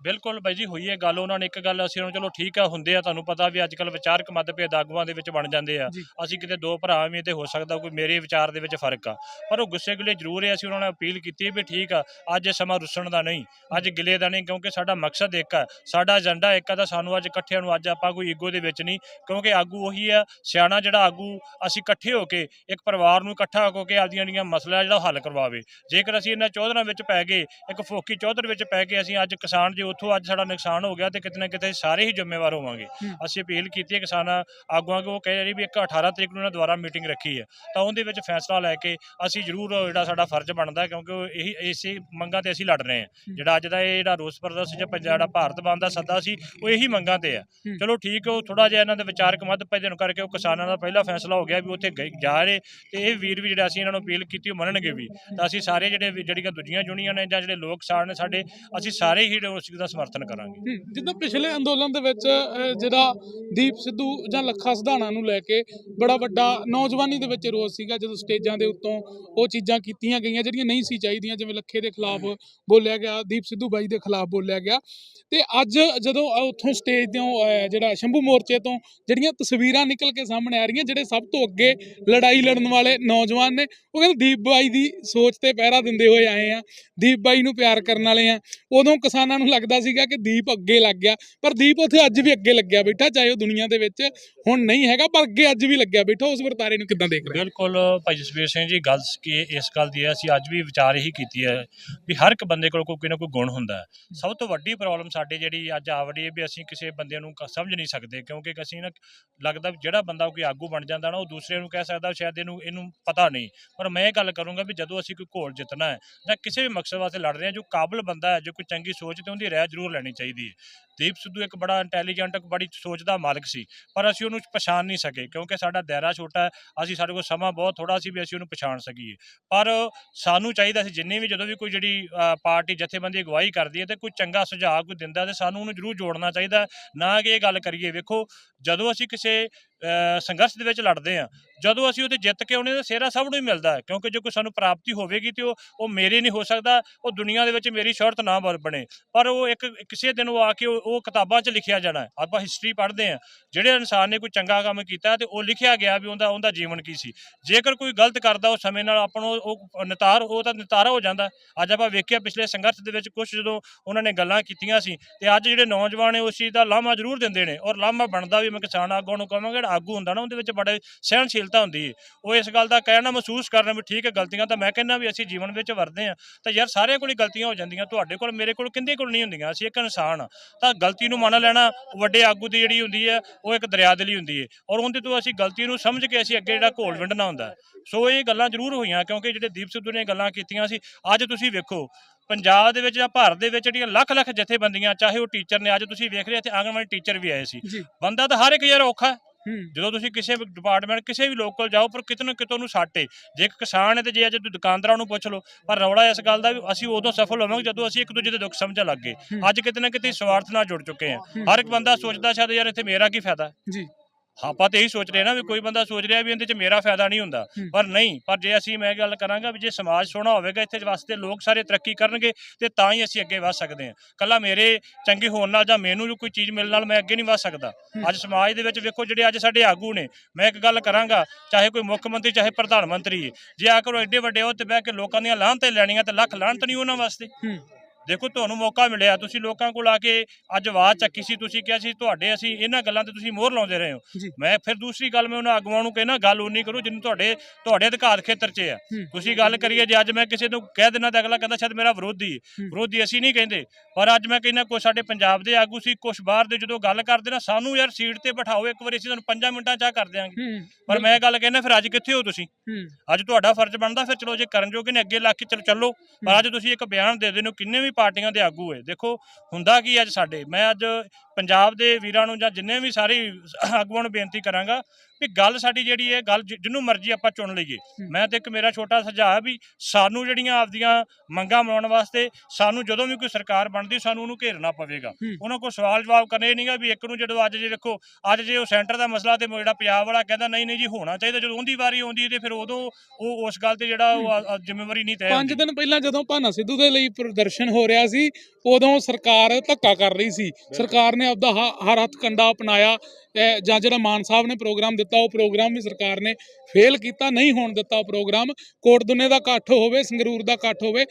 ਬਿਲਕੁਲ ਬਾਈ ਜੀ ਹੋਈ ਹੈ ਗੱਲ ਉਹਨਾਂ ਨੇ ਇੱਕ ਗੱਲ ਅਸੀਂ ਉਹਨਾਂ ਚਲੋ ਠੀਕ ਆ ਹੁੰਦੇ ਆ ਤੁਹਾਨੂੰ ਪਤਾ ਵੀ ਅੱਜ ਕੱਲ ਵਿਚਾਰਕ ਮਤਭੇਦ ਆਗੂਆਂ ਦੇ ਵਿੱਚ ਬਣ ਜਾਂਦੇ ਆ। ਅਸੀਂ ਕਿਤੇ ਦੋ ਭਰਾ ਵੀ ਤੇ ਹੋ ਸਕਦਾ ਕੋਈ ਮੇਰੇ ਵਿਚਾਰ ਦੇ ਵਿੱਚ ਫ਼ਰਕ ਆ। ਪਰ ਉਹ ਗੁੱਸੇ ਗਿਲੇ ਜ਼ਰੂਰ ਹੈ ਅਸੀਂ ਉਹਨਾਂ ਨਾਲ ਅਪੀਲ ਕੀਤੀ ਵੀ ਠੀਕ ਆ ਅੱਜ ਇਹ ਸਮਾਂ ਰੁੱਸਣ ਦਾ ਨਹੀਂ ਅੱਜ ਗਿਲੇ ਦਾ ਨਹੀਂ ਕਿਉਂਕਿ ਸਾਡਾ ਮਕਸਦ ਇੱਕ ਆ ਸਾਡਾ ਏਜੰਡਾ ਇੱਕ ਆ ਤਾਂ ਸਾਨੂੰ ਅੱਜ ਇਕੱਠਿਆਂ ਨੂੰ ਅੱਜ ਆਪਾਂ ਕੋਈ ਈਗੋ ਦੇ ਵਿੱਚ ਨਹੀਂ ਕਿਉਂਕਿ ਆਗੂ ਉਹੀ ਆ ਸਿਆਣਾ ਜਿਹੜਾ ਆਗੂ ਅਸੀਂ ਇਕੱਠੇ ਹੋ ਕੇ ਇੱਕ ਪਰਿਵਾਰ ਨੂੰ ਇਕੱਠਾ ਹੋ ਕੇ ਆਪਦੀਆਂ ਜਿਹੜੀਆਂ ਮਸਲਾ ਜਿਹੜਾ ਹੱਲ ਕਰਵਾਵੇ। ਜੇਕਰ ਅਸੀਂ ਇਹਨਾਂ ਚੌਧਰਾਂ ਵਿੱਚ ਪੈ ਗਏ ਇੱਕ ਫੋਕੀ ਚੌਧਰ ਵਿੱਚ ਪੈ ਕੇ ਅਸੀਂ ਅੱਜ ਕਿਸਾਨ ਜੇ ਉੱਥੋਂ ਅੱਜ ਸਾਡਾ ਨੁਕਸਾਨ ਹੋ ਗਿਆ ਤੇ ਕਿਤੇ ਨਾ ਕਿਤੇ ਸਾਰੇ ਹੀ ਜ਼ਿੰਮੇਵਾਰ ਹੋਵਾਂਗੇ। ਅਸੀਂ ਅਪੀਲ ਕੀਤੀ ਹੈ ਕਿਸਾਨਾਂ ਆਗੂਆਂ ਕੋ ਉਹ ਕਹਿ ਰਹੇ ਵੀ ਇੱਕ 18 ਤਰੀਕ ਨੂੰ ਇਹਨਾਂ ਦੁਆਰਾ ਮੀਟਿੰਗ ਰੱਖੀ ਹੈ। ਤਾਂ ਉਹਦੇ ਵਿੱਚ ਫੈਸਲਾ ਲੈ ਕੇ ਅਸੀਂ ਜ਼ਰੂਰ ਜਿਹੜਾ ਸਾਡਾ ਫਰਜ਼ ਬਣਦਾ ਕਿਉਂਕਿ ਉਹ ਇਹੀ ਇਸੇ ਮੰਗਾਂ ਤੇ ਅਸੀਂ ਲੜ ਰਹੇ ਹਾਂ। ਜਿਹੜਾ ਅੱਜ ਦਾ ਇਹ ਜਿਹੜਾ ਰੋਸ ਪ੍ਰਦਰਸ਼ਨ ਜਾਂ ਪੰਜਾਬ ਦਾ ਭਾਰਤ ਬੰਦ ਦਾ ਸੱਦਾ ਸੀ ਉਹ ਇਹੀ ਮੰਗਾਂ ਤੇ ਆ। ਚਲੋ ਠੀਕ ਉਹ ਥੋੜਾ ਜਿਹਾ ਇਹਨਾਂ ਦੇ ਵਿਚਾਰਕ ਮਤਭੇਦ ਨੂੰ ਕਰਕੇ ਉਹ ਕਿਸਾਨਾਂ ਦਾ ਪਹਿਲਾ ਫੈਸਲਾ ਹੋ ਗਿਆ ਵੀ ਉੱਥੇ ਗਏ- ਜਾ ਰਹੇ। ਤੇ ਇਹ ਵੀਰ ਵੀ ਜਿਹੜਾ ਅਸੀਂ ਇਹਨਾਂ ਨੂੰ ਅਪੀਲ ਕੀਤੀ ਉਹ ਮੰਨਣਗੇ ਵੀ। ਤਾਂ ਅਸੀਂ ਸਾਰੇ ਜਿਹੜੇ ਜਿਹੜੀਆਂ ਦੂਜੀਆਂ ਜੁਨੀਆਂ ਨੇ ਜਾਂ ਜਿਹੜੇ ਲੋਕ ਕਿਸਾਨ ਨੇ ਸਾਡੇ ਅਸੀਂ ਸਾਰੇ ਹੀ ਉਸ ਦਾ ਸਮਰਥਨ ਕਰਾਂਗੇ। ਹੂੰ, ਜਿੱਦਾਂ ਪਿਛਲੇ ਅੰਦੋਲਨ ਦੇ ਵਿੱਚ ਜਿਹੜਾ ਦੀਪ ਸਿੱਧੂ ਜਾਂ ਲੱਖਾ ਸਿਧਾਣਾ ਨੂੰ ਲੈ ਕੇ ਬੜਾ ਵੱਡਾ ਨੌਜਵਾਨੀ ਦੇ ਵਿੱਚ ਰੋਸ ਸੀਗਾ ਜਦੋਂ ਸਟੇਜਾਂ ਦੇ ਉੱਤੋਂ ਉਹ ਚੀਜ਼ਾਂ ਕੀਤੀਆਂ ਗਈਆਂ ਜਿਹੜੀਆਂ ਨਹੀਂ ਸੀ ਚਾਹੀਦੀਆਂ ਜਿਵੇਂ ਲੱਖੇ ਦੇ ਖਿਲਾਫ ਬੋਲਿਆ ਗਿਆ ਦੀਪ ਸਿੱਧੂ ਬਾਈ ਦੇ ਖਿਲਾਫ ਬੋਲਿਆ ਗਿਆ। ਤੇ ਅੱਜ ਜਦੋਂ ਉੱਥੋਂ ਸਟੇਜ ਤੋਂ ਜਿਹੜਾ ਸ਼ੰਭੂ ਮੋਰਚੇ ਤੋਂ ਜਿਹੜੀਆਂ ਤਸਵੀਰਾਂ ਨਿਕਲ ਕੇ ਸਾਹਮਣੇ ਆ ਰਹੀਆਂ ਜਿਹੜੇ ਸਭ ਤੋਂ ਅੱਗੇ ਲੜਾਈ ਲੜਨ ਵਾਲੇ ਨੌਜਵਾਨ ਨੇ ਉਹ ਕਹਿੰਦੇ ਦੀਪ ਬਾਈ ਦੀ ਸੋਚ ਤੇ ਪਹਿਰਾ ਦਿੰਦੇ ਹੋਏ ਆਏ ਆ ਦੀਪ ਬਾਈ ਨੂੰ ਪਿਆਰ ਕਰਨ ਵਾਲੇ ਆ। ਉਦੋਂ ਕਿਸਾਨਾਂ ਨੂੰ ਲੱਗਦਾ ਸੀਗਾ ਕਿ ਦੀਪ ਅੱਗੇ ਲੱਗ ਗਿਆ, ਪਰ ਦੀਪ ਉੱਥੇ ਅੱਜ ਵੀ ਅੱਗੇ ਲੱਗਿਆ ਬੈਠਾ, ਚਾਹੇ ਉਹ ਦੁਨੀਆ ਦੇ ਵਿੱਚ ਹੁਣ ਨਹੀਂ ਹੈਗਾ, ਪਰ ਅੱਗੇ ਅੱਜ ਵੀ ਲੱਗਿਆ ਬੈਠਾ। ਉਸ ਵਰਤਾਰੇ ਨੂੰ ਕਿੱਦਾਂ ਦੇਖ ਰਹੇ ਬਿਲਕੁਲ, ਭਾਈ ਜਸਵੀਰ ਸਿੰਘ ਜੀ, ਗੱਲ ਕੀ ਇਸ ਗੱਲ ਦੀ ਹੈ, ਅਸੀਂ ਅੱਜ ਵੀ ਵਿਚਾਰ ਇਹੀ ਕੀਤੀ ਹੈ ਵੀ ਹਰ ਇੱਕ ਬੰਦੇ ਕੋਲ ਕੋਈ ਨਾ ਕੋਈ ਗੁਣ ਹੁੰਦਾ ਹੈ। ਸਭ ਤੋਂ ਵੱਡੀ ਪ੍ਰੋਬਲਮ ਸਾਡੀ ਜਿਹੜੀ ਅੱਜ ਆਵੜੀ ਹੈ ਵੀ ਅਸੀਂ ਕਿਸੇ ਬੰਦੇ ਨੂੰ ਸਮਝ ਨਹੀਂ ਸਕਦੇ, ਕਿਉਂਕਿ ਅਸੀਂ ਨਾ ਲੱਗਦਾ ਵੀ ਜਿਹੜਾ ਬੰਦਾ ਕੋਈ ਆਗੂ ਬਣ ਜਾਂਦਾ ਨਾ, ਉਹ ਦੂਸਰੇ ਨੂੰ ਕਹਿ ਸਕਦਾ, ਸ਼ਾਇਦ ਇਹਨੂੰ ਇਹਨੂੰ ਪਤਾ ਨਹੀਂ। ਪਰ ਮੈਂ ਇਹ ਗੱਲ ਕਰੂੰਗਾ ਵੀ ਜਦੋਂ ਅਸੀਂ ਕੋਈ ਘੋਲ ਜਿੱਤਣਾ ਹੈ ਜਾਂ ਕਿਸੇ ਵੀ ਮਕਸਦ ਵਾਸਤੇ ਲੜ ਰਹੇ ਹਾਂ, ਜੋ ਕਾਬਲ ਬੰਦਾ ਹੈ, ਜੋ ਕੋਈ ਚੰਗੀ ਸੋਚ ਤੇ ਉਹਦੀ ਰਹਿ ਰਾਏ ਜ਼ਰੂਰ ਲੈਣੀ ਚਾਹੀਦੀ ਹੈ। ਦੀਪ ਸਿੱਧੂ ਇੱਕ ਬੜਾ ਇੰਟੈਲੀਜੈਂਟ ਇੱਕ ਬੜੀ ਸੋਚ ਦਾ ਮਾਲਕ ਸੀ, ਪਰ ਅਸੀਂ ਉਹਨੂੰ ਪਛਾਣ ਨਹੀਂ ਸਕੇ, ਕਿਉਂਕਿ ਸਾਡਾ ਦਾਇਰਾ ਛੋਟਾ ਹੈ, ਅਸੀਂ ਸਾਡੇ ਕੋਲ ਸਮਾਂ ਬਹੁਤ ਥੋੜਾ ਸੀ ਵੀ ਅਸੀਂ ਉਹਨੂੰ ਪਛਾਣ ਸਕੀਏ। ਪਰ ਸਾਨੂੰ ਚਾਹੀਦਾ ਸੀ ਜਿੰਨੇ ਵੀ ਜਦੋਂ ਵੀ ਕੋਈ ਜਿਹੜੀ ਪਾਰਟੀ ਜਥੇਬੰਦੀ ਅਗਵਾਈ ਕਰਦੀ ਹੈ ਤੇ ਕੋਈ ਚੰਗਾ ਸੁਝਾਅ ਕੋਈ ਦਿੰਦਾ ਤੇ ਸਾਨੂੰ ਉਹਨੂੰ ਜ਼ਰੂਰ ਜੋੜਨਾ ਚਾਹੀਦਾ ਨਾ ਕਿ ਇਹ ਗੱਲ ਕਰੀਏ, ਵੇਖੋ, ਜਦੋਂ ਅਸੀਂ ਕਿਸੇ ਸੰਘਰਸ਼ ਦੇ ਵਿੱਚ ਲੜਦੇ ਹਾਂ। ਜਦੋਂ ਅਸੀਂ ਉਹਦੇ ਜਿੱਤ ਕੇ ਆਉਣੇ ਦਾ ਸਿਹਰਾ ਸਭ ਨੂੰ ਹੀ ਮਿਲਦਾ ਹੈ, ਕਿਉਂਕਿ ਜੇ ਕੋਈ ਸਾਨੂੰ ਪ੍ਰਾਪਤੀ ਹੋਵੇਗੀ ਤੇ ਉਹ ਉਹ ਮੇਰੇ ਨਹੀਂ ਹੋ ਸਕਦਾ, ਉਹ ਦੁਨੀਆ ਦੇ ਵਿੱਚ ਮੇਰੀ ਸ਼ਰਤ ਨਾ ਬਣੇ ਪਰ ਉਹ ਇੱਕ ਕਿਸੇ ਦਿਨ ਉਹ ਆ ਕੇ ਉਹ ਉਹ ਕਿਤਾਬਾਂ 'ਚ ਲਿਖਿਆ ਜਾਣਾ ਆਪਾਂ ਹਿਸਟਰੀ ਪੜ੍ਹਦੇ ਹਾਂ। ਜਿਹੜੇ ਇਨਸਾਨ ਨੇ ਕੋਈ ਚੰਗਾ ਕੰਮ ਕੀਤਾ ਤੇ ਉਹ ਲਿਖਿਆ ਗਿਆ ਵੀ ਉਹਦਾ ਉਹਦਾ ਜੀਵਨ ਕੀ ਸੀ। ਜੇਕਰ ਕੋਈ ਗਲਤ ਕਰਦਾ ਉਹ ਸਮੇਂ ਨਾਲ ਆਪਾਂ ਨੂੰ ਉਹ ਨਿਤਾਰ ਉਹ ਤਾਂ ਨਿਤਾਰਾ ਹੋ ਜਾਂਦਾ। ਅੱਜ ਆਪਾਂ ਵੇਖਿਆ ਪਿਛਲੇ ਸੰਘਰਸ਼ ਦੇ ਵਿੱਚ ਕੁਝ ਜਦੋਂ ਉਹਨਾਂ ਨੇ ਗੱਲਾਂ ਕੀਤੀਆਂ ਸੀ ਤੇ ਅੱਜ ਜਿਹੜੇ ਨੌਜਵਾਨ ਨੇ ਉਸ ਚੀਜ਼ ਦਾ ਲਾਮਾ ਜ਼ਰੂਰ ਦਿੰਦੇ ਨੇ ਔਰ ਲਾਮਾ ਬਣਦਾ ਵੀ ਮੈਂ ਕਿਸਾਨ ਆਗੂ ਨੂੰ ਕਹਾਂਗਾ ਆਗੂ ਹੁੰਦਾ ਨਾ ਉਹਦੇ ਵਿੱਚ ਬੜੇ ਸਹਿਣਸ਼ੀਲਤਾ ਹੁੰਦੀ ਹੈ ਉਹ ਇਸ ਗੱਲ ਦਾ ਕਹਿਣਾ ਮਹਿਸੂਸ ਕਰਨਾ ਵੀ ਠੀਕ ਹੈ ਗਲਤੀਆਂ ਤਾਂ ਮੈਂ ਕਹਿੰਦਾ ਵੀ ਅਸੀਂ ਜੀਵਨ ਵਿੱਚ ਵਰਦੇ ਆ ਤਾਂ ਯਾਰ ਸਾਰਿਆਂ ਕੋਲ ਹੀ ਗਲਤੀਆਂ ਹੋ ਜਾਂਦੀਆਂ ਤੁਹਾਡੇ ਕੋਲ ਮੇਰੇ ਕੋਲ ਕਿੰਦੇ ਕੋਲ ਨਹੀਂ ਹੁੰਦੀਆਂ? ਅਸੀਂ ਇੱਕ ਇਨਸਾਨ ਆ ਤਾਂ ਗਲਤੀ ਨੂੰ ਮੰਨ ਲੈਣਾ ਵੱਡੇ ਆਗੂ ਦੀ ਜਿਹੜੀ ਹੁੰਦੀ ਹੈ ਉਹ ਇੱਕ ਦਰਿਆ ਦਿਲੀ ਹੁੰਦੀ ਹੈ ਔਰ ਉਹਦੇ ਤੋਂ ਅਸੀਂ ਗਲਤੀ ਨੂੰ ਸਮਝ ਕੇ ਅਸੀਂ ਅੱਗੇ ਜਿਹੜਾ ਘੋਲ ਵਿੰਡਣਾ ਹੁੰਦਾ। ਸੋ ਇਹ ਗੱਲਾਂ ਜ਼ਰੂਰ ਹੋਈਆਂ ਕਿਉਂਕਿ ਜਿਹੜੇ ਦੀਪ ਸਿੱਧੂ ਨੇ ਗੱਲਾਂ ਕੀਤੀਆਂ ਸੀ ਅੱਜ ਤੁਸੀਂ ਵੇਖੋ ਪੰਜਾਬ ਦੇ ਵਿੱਚ ਜਾਂ ਭਾਰਤ ਦੇ ਵਿੱਚ ਜਿਹੜੀਆਂ ਲੱਖ ਲੱਖ ਜਥੇਬੰਦੀਆਂ ਚਾਹੇ ਉਹ ਟੀਚਰ ਨੇ ਅੱਜ ਤੁਸੀਂ ਵੇਖ ਰਹੇ ਇੱਥੇ ਆਂਗਣਵਾੜੀ ਟੀਚਰ ਵੀ ਆਏ ਸੀ। ਬੰਦਾ ਤਾਂ ਹਰ ਇੱਕ ਯਾਰ ਔਖਾ ਜਦੋਂ ਤੁਸੀਂ ਕਿਸੇ ਵੀ ਡਿਪਾਰਟਮੈਂਟ ਕਿਸੇ ਵੀ ਲੋਕਲ ਜਾਓ ਪਰ ਕਿਤੇ ਨਾ ਕਿਤੇ ਉਹਨੂੰ ਸਾਟੇ ਜੇ ਇੱਕ ਕਿਸਾਨ ਹੈ ਤੇ ਜੇ ਅੱਜ ਦੁਕਾਨਦਾਰਾਂ ਨੂੰ ਪੁੱਛ ਲਓ ਪਰ ਰੌਲਾ ਇਸ ਗੱਲ ਦਾ ਵੀ ਅਸੀਂ ਉਦੋਂ ਸਫਲ ਹੋਵਾਂਗੇ ਜਦੋਂ ਅਸੀਂ ਇੱਕ ਦੂਜੇ ਦੇ ਦੁੱਖ ਸਮਝਣ ਲੱਗ ਗਏ। ਅੱਜ ਕਿਤੇ ਨਾ ਕਿਤੇ ਸਵਾਰਥ ਨਾਲ ਜੁੜ ਚੁੱਕੇ ਹੂੰ। ਹਰ ਇੱਕ ਬੰਦਾ ਸੋਚਦਾ ਸ਼ਾਇਦ ਯਾਰ ਇੱਥੇ ਮੇਰਾ ਕੀ ਫਾਇਦਾ? ਜੀ। ਆਪਾਂ ਤੇ ਇਹੀ ਸੋਚ ਰਹੇ ਨਾ ਵੀ ਕੋਈ ਬੰਦਾ ਸੋਚ ਰਿਹਾ ਵੀ ਇਹਦੇ 'ਚ ਮੇਰਾ ਫਾਇਦਾ ਨਹੀਂ ਹੁੰਦਾ। ਪਰ ਨਹੀਂ ਪਰ ਜੇ ਅਸੀਂ ਮੈਂ ਗੱਲ ਕਰਾਂਗਾ ਵੀ ਜੇ ਸਮਾਜ ਸੋਹਣਾ ਹੋਵੇਗਾ ਇੱਥੇ ਵਾਸਤੇ ਲੋਕ ਸਾਰੇ ਤਰੱਕੀ ਕਰਨਗੇ ਤੇ ਤਾਂ ਹੀ ਅਸੀਂ ਅੱਗੇ ਵਧ ਸਕਦੇ ਹਾਂ। ਕੱਲਾ ਮੇਰੇ ਚੰਗੇ ਹੋਣ ਨਾਲ ਜਾਂ ਮੈਨੂੰ ਜੋ ਕੋਈ ਚੀਜ਼ ਮਿਲਣ ਨਾਲ ਮੈਂ ਅੱਗੇ ਨਹੀਂ ਵਧ ਸਕਦਾ। ਅੱਜ ਸਮਾਜ ਦੇ ਵਿੱਚ ਵੇਖੋ ਜਿਹੜੇ ਅੱਜ ਸਾਡੇ ਆਗੂ ਨੇ ਮੈਂ ਇੱਕ ਗੱਲ ਕਰਾਂਗਾ ਚਾਹੇ ਕੋਈ ਮੁੱਖ ਮੰਤਰੀ ਚਾਹੇ ਪ੍ਰਧਾਨ ਮੰਤਰੀ ਜੇ ਆ ਕਰੋ ਐਡੇ ਵੱਡੇ ਉਹ ਤੇ ਬਹਿ ਕੇ ਲੋਕਾਂ ਦੀਆਂ ਲਾਹਨਤਾਂ ਹੀ ਲੈਣੀਆਂ ਤੇ ਲੱਖ ਲਾਹਨਤ ਨਹੀਂ ਉਹਨਾਂ ਵਾਸਤੇ। ਦੇਖੋ ਤੁਹਾਨੂੰ ਮੌਕਾ ਮਿਲਿਆ। ਤੁਸੀਂ ਲੋਕਾਂ ਕੋਲ ਆ ਕੇ ਅੱਜ ਆਵਾਜ਼ ਚੱਕੀ ਸੀ ਤੁਸੀਂ ਕਿਹਾ ਸੀ ਤੁਹਾਡੇ ਅਸੀਂ ਇਹਨਾਂ ਗੱਲਾਂ ਤੇ ਤੁਸੀਂ ਮੋਹਰ ਲਾਉਂਦੇ ਰਹੇ ਹੋ। ਮੈਂ ਫਿਰ ਦੂਸਰੀ ਗੱਲ ਮੈਂ ਉਹਨਾਂ ਆਗੂਆਂ ਨੂੰ ਕਹਿਣਾ ਗੱਲ ਉਨੀ ਕਰੋ ਜਿੰਨੂੰ ਤੁਹਾਡੇ ਤੁਹਾਡੇ ਅਧਿਕਾਰ ਖੇਤਰ 'ਚ ਆ। ਤੁਸੀਂ ਗੱਲ ਕਰੀਏ ਜੇ ਅੱਜ ਮੈਂ ਕਿਸੇ ਨੂੰ ਕਹਿ ਦੇਣਾ ਤਾਂ ਅਗਲਾ ਕਹਿੰਦਾ ਸ਼ਾਇਦ ਮੇਰਾ ਵਿਰੋਧੀ। ਵਿਰੋਧੀ ਅਸੀਂ ਨਹੀਂ ਕਹਿੰਦੇ। ਪਰ ਅੱਜ ਮੈਂ ਕਹਿੰਦਾ ਕੋਈ ਸਾਡੇ ਪੰਜਾਬ ਦੇ ਆਗੂ ਸੀ ਕੁਝ ਬਾਹਰ ਦੇ ਜਦੋਂ ਗੱਲ ਕਰਦੇ ਨਾ ਸਾਨੂੰ ਯਾਰ ਸੀਟ ਤੇ ਬਿਠਾਓ ਇੱਕ ਵਾਰੀ ਅਸੀਂ ਤੁਹਾਨੂੰ 5 ਮਿੰਟਾਂ 'ਚ ਆ ਕਰ ਦਿਆਂਗੇ। ਪਰ ਮੈਂ ਗੱਲ ਕਹਿੰਦਾ ਫਿਰ ਅੱਜ ਕਿੱਥੇ ਹੋ ਤੁਸੀਂ? ਅੱਜ ਤੁਹਾਡਾ ਫਰਜ਼ ਬਣਦਾ ਫਿਰ ਚਲੋ ਜੇ ਕਰਨ ਜੋਗੇ ਨੇ ਅੱਗੇ ਲਾ ਕੇ ਚਲੋ ਚੱਲੋ। ਪਰ ਅੱਜ ਤੁਸੀਂ ਇੱਕ ਬਿਆਨ ਦੇ ਦਿੰਦੇ ਹੋ ਕਿੰਨੇ ਵੀ ਪਾਰਟੀਆਂ ਦੇ ਆਗੂ ਹੈ ਦੇਖੋ ਹੁੰਦਾ ਕੀ ਅੱਜ ਸਾਡੇ? ਮੈਂ ਅੱਜ ਪੰਜਾਬ ਦੇ ਵੀਰਾਂ ਨੂੰ ਜਾਂ ਜਿੰਨੇ ਵੀ ਸਾਰੇ ਆਗੂਆਂ ਨੂੰ ਬੇਨਤੀ ਕਰਾਂਗਾ ਵੀ ਗੱਲ ਸਾਡੀ ਜਿਹੜੀ ਹੈ ਗੱਲ ਜਿ- ਜਿਹਨੂੰ ਮਰਜ਼ੀ ਆਪਾਂ ਚੁਣ ਲਈਏ। ਮੈਂ ਤੇ ਇੱਕ ਮੇਰਾ ਛੋਟਾ ਸੁਝਾਅ ਵੀ ਸਾਨੂੰ ਜਿਹੜੀਆਂ ਆਪਦੀਆਂ ਮੰਗਾਂ ਮਨਾਉਣ ਵਾਸਤੇ ਸਾਨੂੰ ਜਦੋਂ ਵੀ ਕੋਈ ਸਰਕਾਰ ਬਣਦੀ ਸਾਨੂੰ ਉਹਨੂੰ ਘੇਰਨਾ ਪਵੇਗਾ। ਉਹਨਾਂ ਕੋਲ ਸਵਾਲ ਜਵਾਬ ਕਰਨੇ ਨਹੀਂਗਾ ਵੀ ਇੱਕ ਨੂੰ ਜਦੋਂ ਅੱਜ ਜੇ ਦੇਖੋ ਅੱਜ ਜੇ ਉਹ ਸੈਂਟਰ ਦਾ ਮਸਲਾ ਤੇ ਜਿਹੜਾ ਪੰਜਾਬ ਵਾਲਾ ਕਹਿੰਦਾ ਨਹੀਂ ਨਹੀਂ ਜੀ ਹੋਣਾ ਚਾਹੀਦਾ ਜਦੋਂ ਉਹਦੀ ਵਾਰੀ ਆਉਂਦੀ ਤੇ ਫਿਰ ਉਦੋਂ ਉਹ ਉਸ ਗੱਲ ਤੇ ਜਿਹੜਾ ਉਹ ਜ਼ਿੰਮੇਵਾਰੀ ਨਹੀਂ ਤੈਅ ਪੰਜ ਦਿਨ ਪਹਿਲਾਂ ਜਦੋਂ ਭਾਨਾ ਸਿੱਧੂ ਦੇ ਲਈ ਪ੍ਰਦਰਸ਼ਨ ਹੋ ਰਿਹਾ ਸੀ ਉਦੋਂ ਸਰਕਾਰ ਧੱਕਾ ਕਰ ਰਹੀ ਸੀ। ਸਰਕਾਰ ਨੇ ਆਪਦਾ ਹਰ ਹੱਥ ਕੰਡਾ ਅਪਣਾਇਆ ਜਾਂ ਜਿਹੜਾ ਮਾਨ ਸਾਹਿਬ ਨੇ ਪ੍ਰੋਗਰਾਮ ਦਿੱਤਾ, ਉਹ ਪ੍ਰੋਗਰਾਮ ਵੀ ਸਰਕਾਰ ਨੇ ਫੇਲ ਕੀਤਾ, ਨਹੀਂ ਹੋਣ ਦਿੱਤਾ ਉਹ ਪ੍ਰੋਗਰਾਮ। ਕੋਟ ਦੁਨੇ ਦਾ ਇਕੱਠ ਹੋਵੇ, ਸੰਗਰੂਰ ਦਾ ਇਕੱਠ ਹੋਵੇ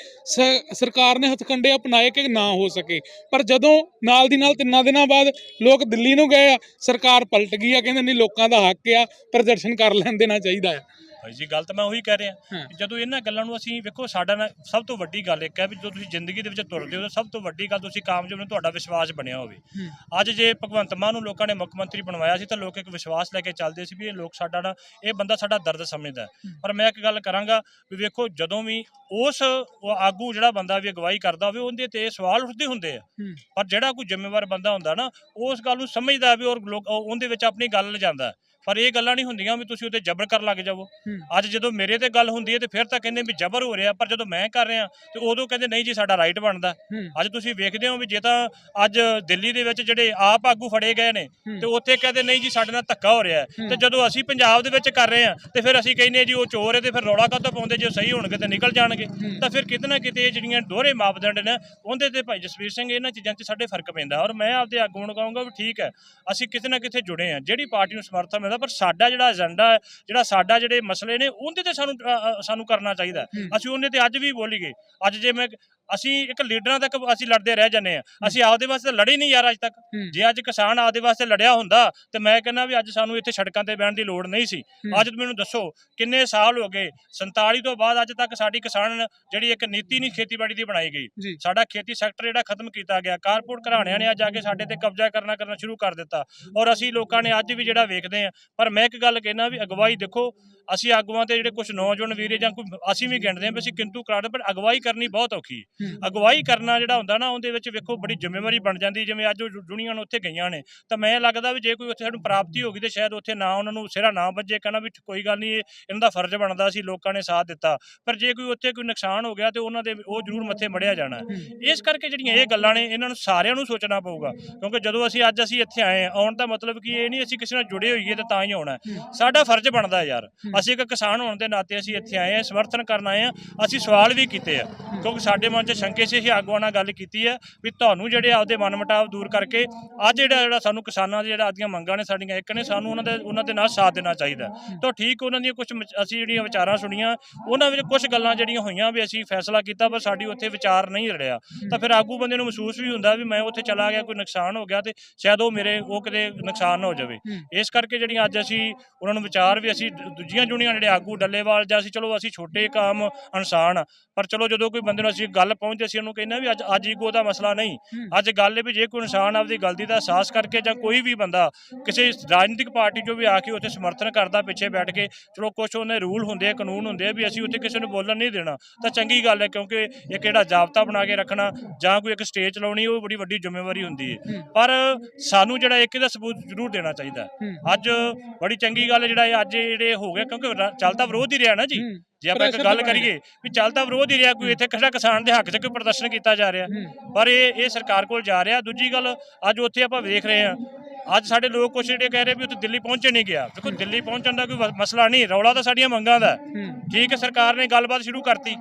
ਸਰਕਾਰ ਨੇ ਹੱਥਕੰਡੇ ਅਪਣਾਏ ਕਿ ਨਾ ਹੋ ਸਕੇ। ਪਰ ਜਦੋਂ ਨਾਲ ਦੀ ਨਾਲ ਤਿੰਨਾਂ ਦਿਨਾਂ ਬਾਅਦ ਲੋਕ ਦਿੱਲੀ ਨੂੰ ਗਏ ਆ, ਸਰਕਾਰ ਪਲਟ ਗਈ ਆ, ਕਹਿੰਦੇ ਨਹੀਂ ਲੋਕਾਂ ਦਾ ਹੱਕ ਆ, ਪ੍ਰਦਰਸ਼ਨ ਕਰ ਲੈਣ ਦੇਣਾ ਚਾਹੀਦਾ ਆ। ਭਾਈ ਜੀ ਗੱਲ ਤਾਂ ਮੈਂ ਉਹੀ ਕਹਿ ਰਿਹਾ ਜਦੋਂ ਇਹਨਾਂ ਗੱਲਾਂ ਨੂੰ ਅਸੀਂ ਵੇਖੋ ਸਾਡਾ ਨਾ ਸਭ ਤੋਂ ਵੱਡੀ ਗੱਲ ਇੱਕ ਹੈ ਵੀ ਜਦੋਂ ਤੁਸੀਂ ਜ਼ਿੰਦਗੀ ਦੇ ਵਿੱਚ ਤੁਰਦੇ ਹੋ ਤਾਂ ਸਭ ਤੋਂ ਵੱਡੀ ਗੱਲ ਤੁਸੀਂ ਕਾਮਯਾਬ ਨੂੰ ਤੁਹਾਡਾ ਵਿਸ਼ਵਾਸ ਬਣਿਆ ਹੋਵੇ ਅੱਜ ਜੇ ਭਗਵੰਤ ਮਾਨ ਨੂੰ ਲੋਕਾਂ ਨੇ ਮੁੱਖ ਮੰਤਰੀ ਬਣਵਾਇਆ ਸੀ ਤਾਂ ਲੋਕ ਇੱਕ ਵਿਸ਼ਵਾਸ ਲੈ ਕੇ ਚੱਲਦੇ ਸੀ ਵੀ ਇਹ ਲੋਕ ਸਾਡਾ ਨਾ ਇਹ ਬੰਦਾ ਸਾਡਾ ਦਰਦ ਸਮਝਦਾ। ਪਰ ਮੈਂ ਇੱਕ ਗੱਲ ਕਰਾਂਗਾ ਵੀ ਵੇਖੋ ਜਦੋਂ ਵੀ ਉਸ ਉਹ ਆਗੂ ਜਿਹੜਾ ਬੰਦਾ ਵੀ ਅਗਵਾਈ ਕਰਦਾ ਹੋਵੇ ਉਹਦੇ ਤੇ ਸਵਾਲ ਉੱਠਦੇ ਹੁੰਦੇ ਆ। ਪਰ ਜਿਹੜਾ ਕੋਈ ਜ਼ਿੰਮੇਵਾਰ ਬੰਦਾ ਹੁੰਦਾ ਨਾ ਉਸ ਗੱਲ ਨੂੰ ਸਮਝਦਾ ਵੀ ਔਰ ਲੋਕ ਉਹਦੇ ਵਿੱਚ ਆਪਣੀ ਗੱਲ ਲਿਜਾਂਦਾ। ਪਰ ਇਹ ਗੱਲਾਂ ਨਹੀਂ ਹੁੰਦੀਆਂ ਵੀ ਤੁਸੀਂ ਉਹਤੇ ਜ਼ਬਰ ਕਰਨ ਲੱਗ ਜਾਵੋ। ਅੱਜ ਜਦੋਂ ਮੇਰੇ ਤੇ ਗੱਲ ਹੁੰਦੀ ਹੈ ਤੇ ਫਿਰ ਤਾਂ ਕਹਿੰਦੇ ਵੀ ਜ਼ਬਰ ਹੋ ਰਿਹਾ ਪਰ ਜਦੋਂ ਮੈਂ ਕਰ ਰਿਹਾ ਤੇ ਉਦੋਂ ਕਹਿੰਦੇ ਨਹੀਂ ਜੀ ਸਾਡਾ ਰਾਈਟ ਬਣਦਾ ਅੱਜ ਤੁਸੀਂ ਵੇਖਦੇ ਹੋ ਵੀ ਜੇ ਤਾਂ ਅੱਜ ਦਿੱਲੀ ਦੇ ਵਿੱਚ ਜਿਹੜੇ ਆਪ ਆਗੂ ਫੜੇ ਗਏ ਨੇ। ਤੇ ਉੱਥੇ ਕਹਿੰਦੇ ਨਹੀਂ ਜੀ ਸਾਡੇ ਨਾਲ ਧੱਕਾ ਹੋ ਰਿਹਾ। ਤੇ ਜਦੋਂ ਅਸੀਂ ਪੰਜਾਬ ਦੇ ਵਿੱਚ ਕਰ ਰਹੇ ਹਾਂ ਤੇ ਫਿਰ ਅਸੀਂ ਕਹਿੰਦੇ ਜੀ ਉਹ ਚੋਰ ਹੈ ਤੇ ਫਿਰ ਰੌਲਾ ਕਾਹਤੋਂ ਪਾਉਂਦੇ ਜੇ ਸਹੀ ਹੋਣਗੇ ਤੇ ਨਿਕਲ ਜਾਣਗੇ। ਤਾਂ ਫਿਰ ਕਿਤੇ ਨਾ ਕਿਤੇ ਜਿਹੜੀਆਂ ਦੋਹਰੇ ਮਾਪਦੰਡ ਨੇ ਉਹਦੇ ਤੇ ਭਾਈ ਜਸਵੀਰ ਸਿੰਘ ਇਹਨਾਂ ਚੀਜ਼ਾਂ 'ਚ ਸਾਡੇ ਫ਼ਰਕ ਪੈਂਦਾ ਔਰ ਮੈਂ ਆਪਦੇ ਆਗੂਆਂ ਨੂੰ ਕਹਾਂਗਾ ਵੀ ਠੀਕ ਹੈ ਅਸੀਂ ਕਿਤੇ ਨਾ ਕਿਤੇ ਜੁੜੇ ਹਾਂ ਜਿਹੜੀ ਪਾਰਟੀ ਨੂੰ ਸਮਰਥਨ ਮਿਲਦਾ ਪਰ ਸਾਡਾ ਜਿਹੜਾ ਏਜੰਡਾ ਜਿਹੜਾ ਸਾਡਾ ਜਿਹੜੇ ਮਸਲੇ ਨੇ ਉਹਦੇ ਤੇ ਸਾਨੂੰ ਸਾਨੂੰ ਕਰਨਾ ਚਾਹੀਦਾ। ਅਸੀਂ ਉਹਨੇ ਤੇ ਅੱਜ ਵੀ ਬੋਲੀਏ ਅੱਜ ਜੇ ਮੈਂ ਅਸੀਂ ਇੱਕ ਲੀਡਰਾਂ ਤੱਕ ਅਸੀਂ ਲੜਦੇ ਰਹਿ ਜਾਂਦੇ ਆ ਅਸੀਂ ਆਪਦੇ ਵਾਸਤੇ ਲੜੇ ਨਹੀਂ ਯਾਰ ਅੱਜ ਤੱਕ। ਜੇ ਅੱਜ ਕਿਸਾਨ ਆਪਦੇ ਵਾਸਤੇ ਲੜਿਆ ਹੁੰਦਾ ਤੇ ਮੈਂ ਕਹਿੰਦਾ ਵੀ ਅੱਜ ਸਾਨੂੰ ਇੱਥੇ ਸੜਕਾਂ ਤੇ ਬਹਿਣ ਦੀ ਲੋੜ ਨਹੀਂ ਸੀ। ਅੱਜ ਮੈਨੂੰ ਦੱਸੋ ਕਿੰਨੇ ਸਾਲ ਹੋ ਗਏ 47 ਤੋਂ ਬਾਅਦ ਅੱਜ ਤੱਕ ਸਾਡੀ ਕਿਸਾਨ ਜਿਹੜੀ ਇੱਕ ਨੀਤੀ ਨਹੀਂ ਖੇਤੀਬਾੜੀ ਦੀ ਬਣਾਈ ਗਈ ਸਾਡਾ ਖੇਤੀ ਸੈਕਟਰ ਜਿਹੜਾ ਖਤਮ ਕੀਤਾ ਗਿਆ ਕਾਰਪੋਰੇਟ ਘਰਾਣਿਆਂ ਨੇ ਅੱਜ ਆ ਕੇ ਸਾਡੇ ਤੇ ਕਬਜ਼ਾ ਕਰਨਾ ਕਰਨਾ ਸ਼ੁਰੂ ਕਰ ਦਿੱਤਾ ਔਰ ਅਸੀਂ ਲੋਕਾਂ ਨੇ ਅੱਜ ਵੀ ਜਿਹੜਾ ਵੇਖਦੇ ਆ ਪਰ ਮੈਂ ਇੱਕ ਗੱਲ ਕਹਿਣਾ ਵੀ ਅਗਵਾਈ ਦੇਖੋ ਅਸੀਂ ਆਗੂਆਂ ਤੇ ਜਿਹੜੇ ਕੁਝ ਨੌਜਵਾਨ ਵੀਰੇ ਜਾਂ ਕੋਈ ਅਸੀਂ ਵੀ ਗਿਣਦੇ ਆ ਵੀ ਅਸੀਂ ਕਿੰਤੂ ਕਰਾਦੇ ਪਰ ਅਗਵਾਈ ਕਰਨੀ ਬਹੁਤ ਔਖੀ ਹੂੰ। ਅਗਵਾਈ ਕਰਨਾ ਜਿਹੜਾ ਹੁੰਦਾ ਨਾ ਉਹਦੇ ਵਿੱਚ ਵੇਖੋ ਬੜੀ ਜ਼ਿੰਮੇਵਾਰੀ ਬਣ ਜਾਂਦੀ ਜਿਵੇਂ ਅੱਜ ਉਹ ਦੁਨੀਆ ਨੂੰ ਉੱਥੇ ਗਈਆਂ ਨੇ। ਤਾਂ ਮੈਂ ਲੱਗਦਾ ਵੀ ਜੇ ਕੋਈ ਉੱਥੇ ਸਾਨੂੰ ਪ੍ਰਾਪਤੀ ਹੋ ਗਈ ਤੇ ਸ਼ਾਇਦ ਉੱਥੇ ਨਾ ਉਹਨਾਂ ਨੂੰ ਸਿਰਾ ਨਾ ਵੱਜੇ ਕਹਿਣਾ ਵੀ ਕੋਈ ਗੱਲ ਨਹੀਂ ਇਹ ਇਹਨਾਂ ਦਾ ਫਰਜ਼ ਬਣਦਾ ਸੀ ਲੋਕਾਂ ਨੇ ਸਾਥ ਦਿੱਤਾ। ਪਰ ਜੇ ਕੋਈ ਉੱਥੇ ਕੋਈ ਨੁਕਸਾਨ ਹੋ ਗਿਆ ਤੇ ਉਹਨਾਂ ਦੇ ਉਹ ਜ਼ਰੂਰ ਮੱਥੇ ਮੜਿਆ ਜਾਣਾ। ਇਸ ਕਰਕੇ ਜਿਹੜੀਆਂ ਇਹ ਗੱਲਾਂ ਨੇ ਇਹਨਾਂ ਨੂੰ ਸਾਰਿਆਂ ਨੂੰ ਸੋਚਣਾ ਪਊਗਾ। ਕਿਉਂਕਿ ਜਦੋਂ ਅਸੀਂ ਅੱਜ ਅਸੀਂ ਇੱਥੇ ਆਏ ਆਉਣ ਦਾ ਮਤਲਬ ਕਿ ਇਹ ਨਹੀਂ ਅਸੀਂ ਕਿਸੇ ਨਾਲ ਜੁੜੇ ਹੋਈਏ ਤੇ ਤਾਂ ਹੀ ਆਉਣਾ। ਸਾਡਾ ਫਰਜ਼ ਬਣਦਾ ਯਾਰ। ਅਸੀਂ ਇੱਕ ਕਿਸਾਨ ਹੋਣ ਦੇ ਨਾਤੇ ਅਸੀਂ ਇੱਥੇ ਆਏ ਹਾਂ ਸਮਰਥਨ ਕਰਨ ਆਏ ਹਾਂ ਅਸੀਂ ਸਵਾਲ ਵੀ ਕੀਤੇ ਆ। ਕਿਉਂਕਿ ਸਾਡੇ ਮਨ 'ਚ ਸ਼ੰਕੇ ਸੀ ਅਸੀਂ ਆਗੂਆਂ ਨਾਲ ਗੱਲ ਕੀਤੀ ਹੈ ਵੀ ਤੁਹਾਨੂੰ ਜਿਹੜੇ ਆਪਦੇ ਮਨਮਟਾਵ ਦੂਰ ਕਰਕੇ ਅੱਜ ਜਿਹੜਾ ਜਿਹੜਾ ਸਾਨੂੰ ਕਿਸਾਨਾਂ ਦੇ ਜਿਹੜਾ ਆਦੀਆਂ ਮੰਗਾਂ ਨੇ ਸਾਡੀਆਂ ਇੱਕ ਨੇ ਸਾਨੂੰ ਉਹਨਾਂ ਦੇ ਉਹਨਾਂ ਦੇ ਨਾਲ ਸਾਥ ਦੇਣਾ ਚਾਹੀਦਾ ਹੈ। ਤਾਂ ਠੀਕ ਉਹਨਾਂ ਦੀਆਂ ਕੁਝ ਅਸੀਂ ਜਿਹੜੀਆਂ ਵਿਚਾਰਾਂ ਸੁਣੀਆਂ ਉਹਨਾਂ ਵਿੱਚ ਕੁਝ ਗੱਲਾਂ ਜਿਹੜੀਆਂ ਹੋਈਆਂ ਵੀ ਅਸੀਂ ਫੈਸਲਾ ਕੀਤਾ ਪਰ ਸਾਡੀ ਉੱਥੇ ਵਿਚਾਰ ਨਹੀਂ ਰੜਿਆ ਤਾਂ ਫਿਰ ਆਗੂ ਬੰਦੇ ਨੂੰ ਮਹਿਸੂਸ ਵੀ ਹੁੰਦਾ ਵੀ ਮੈਂ ਉੱਥੇ ਚਲਾ ਗਿਆ ਕੋਈ ਨੁਕਸਾਨ ਹੋ ਗਿਆ ਤੇ ਸ਼ਾਇਦ ਉਹ ਮੇਰੇ ਉਹ ਕਿਤੇ ਨੁਕਸਾਨ ਨਾ ਹੋ ਜਾਵੇ ਇਸ ਕਰਕੇ ਜਿਹੜੀਆਂ ਅੱਜ ਅਸੀਂ ਉਹਨਾਂ ਨੂੰ ਵਿਚਾਰ ਵੀ ਅਸੀਂ ਦੂਜੀਆਂ ਜੁੜੀਆਂ ਜਿਹੜੇ ਆਗੂ ਡੱਲੇਵਾਲ ਜਾਂ ਅਸੀਂ ਚਲੋ ਅਸੀਂ ਛੋਟੇ ਕਾਮ ਇਨਸਾਨ ਆ, ਪਰ ਚਲੋ ਜਦੋਂ ਕੋਈ ਬੰਦੇ ਨੂੰ ਅਸੀਂ ਗੱਲ ਪਹੁੰਚੇ ਅਸੀਂ ਉਹਨੂੰ ਕਹਿੰਦੇ ਵੀ ਅੱਜ ਅੱਜ ਈਗੋ ਦਾ ਮਸਲਾ ਨਹੀਂ। ਅੱਜ ਗੱਲ ਇਹ ਵੀ ਜੇ ਕੋਈ ਇਨਸਾਨ ਆਪਦੀ ਗਲਤੀ ਦਾ ਅਹਿਸਾਸ ਕਰਕੇ ਜਾਂ ਕੋਈ ਵੀ ਬੰਦਾ ਕਿਸੇ ਰਾਜਨੀਤਿਕ ਪਾਰਟੀ ਚੋਂ ਵੀ ਆ ਕੇ ਉੱਥੇ ਸਮਰਥਨ ਕਰਦਾ ਪਿੱਛੇ ਬੈਠ ਕੇ ਚਲੋ ਕੁਝ ਉਹਨੇ ਰੂਲ ਹੁੰਦੇ ਆ ਕਾਨੂੰਨ ਹੁੰਦੇ ਆ ਵੀ ਅਸੀਂ ਉੱਥੇ ਕਿਸੇ ਨੂੰ ਬੋਲਣ ਨਹੀਂ ਦੇਣਾ ਤਾਂ ਚੰਗੀ ਗੱਲ ਹੈ ਕਿਉਂਕਿ ਇੱਕ ਜਿਹੜਾ ਜਾਬਤਾ ਬਣਾ ਕੇ ਰੱਖਣਾ ਜਾਂ ਕੋਈ ਇੱਕ ਸਟੇਜ ਚਲਾਉਣੀ ਉਹ ਬੜੀ ਵੱਡੀ ਜ਼ਿੰਮੇਵਾਰੀ ਹੁੰਦੀ ਹੈ। ਪਰ ਸਾਨੂੰ ਜਿਹੜਾ ਇੱਕ ਇਹਦਾ ਸਬੂਤ ਜ਼ਰੂਰ ਦੇਣਾ ਚਾਹੀਦਾ। ਅੱਜ ਬੜੀ ਚੰਗੀ ਗੱਲ ਹੈ ਜਿਹੜਾ ਇਹ ਅੱਜ ਜਿਹੜੇ ਹੋ ਗਿਆ ਕਿਉਂਕਿ ਰ- ਚੱਲ ਤਾਂ ਵਿਰੋਧ ਹੀ ਰਿਹਾ ਨਾ ਜੀ। ਜੇ ਆਪਾਂ ਇੱਕ ਗੱਲ। ਕਰੀਏ ਵੀ ਚੱਲ ਤਾਂ ਵਿਰੋਧ ਹੀ ਰਿਹਾ ਕੋਈ ਇੱਥੇ ਕਿਹੜਾ ਕਿਸਾਨ ਦੇ ਹੱਕ 'ਚ ਕੋਈ ਪ੍ਰਦਰਸ਼ਨ ਕੀਤਾ ਜਾ ਰਿਹਾ। ਪਰ ਇਹ ਇਹ ਸਰਕਾਰ ਕੋਲ ਜਾ ਰਿਹਾ। ਦੂਜੀ ਗੱਲ ਅੱਜ ਉੱਥੇ ਆਪਾਂ ਵੇਖ ਰਹੇ ਹਾਂ ਅੱਜ ਸਾਡੇ ਲੋਕ ਕੁਛ ਜਿਹੜੇ ਕਹਿ ਰਹੇ ਵੀ ਉੱਥੇ ਦਿੱਲੀ ਪਹੁੰਚੇ ਨਹੀਂ ਗਿਆ। ਦੇਖੋ ਦਿੱਲੀ ਪਹੁੰਚਣ ਦਾ ਕੋਈ ਮਸਲਾ ਨਹੀਂ ਰੌਲਾ ਤਾਂ ਸਾਡੀਆਂ ਮੰਗਾਂ ਦਾ। ਠੀਕ ਹੈ ਸਰਕਾਰ ਨੇ ਗੱਲਬਾਤ ਸ਼ੁਰੂ ਕਰਤੀ।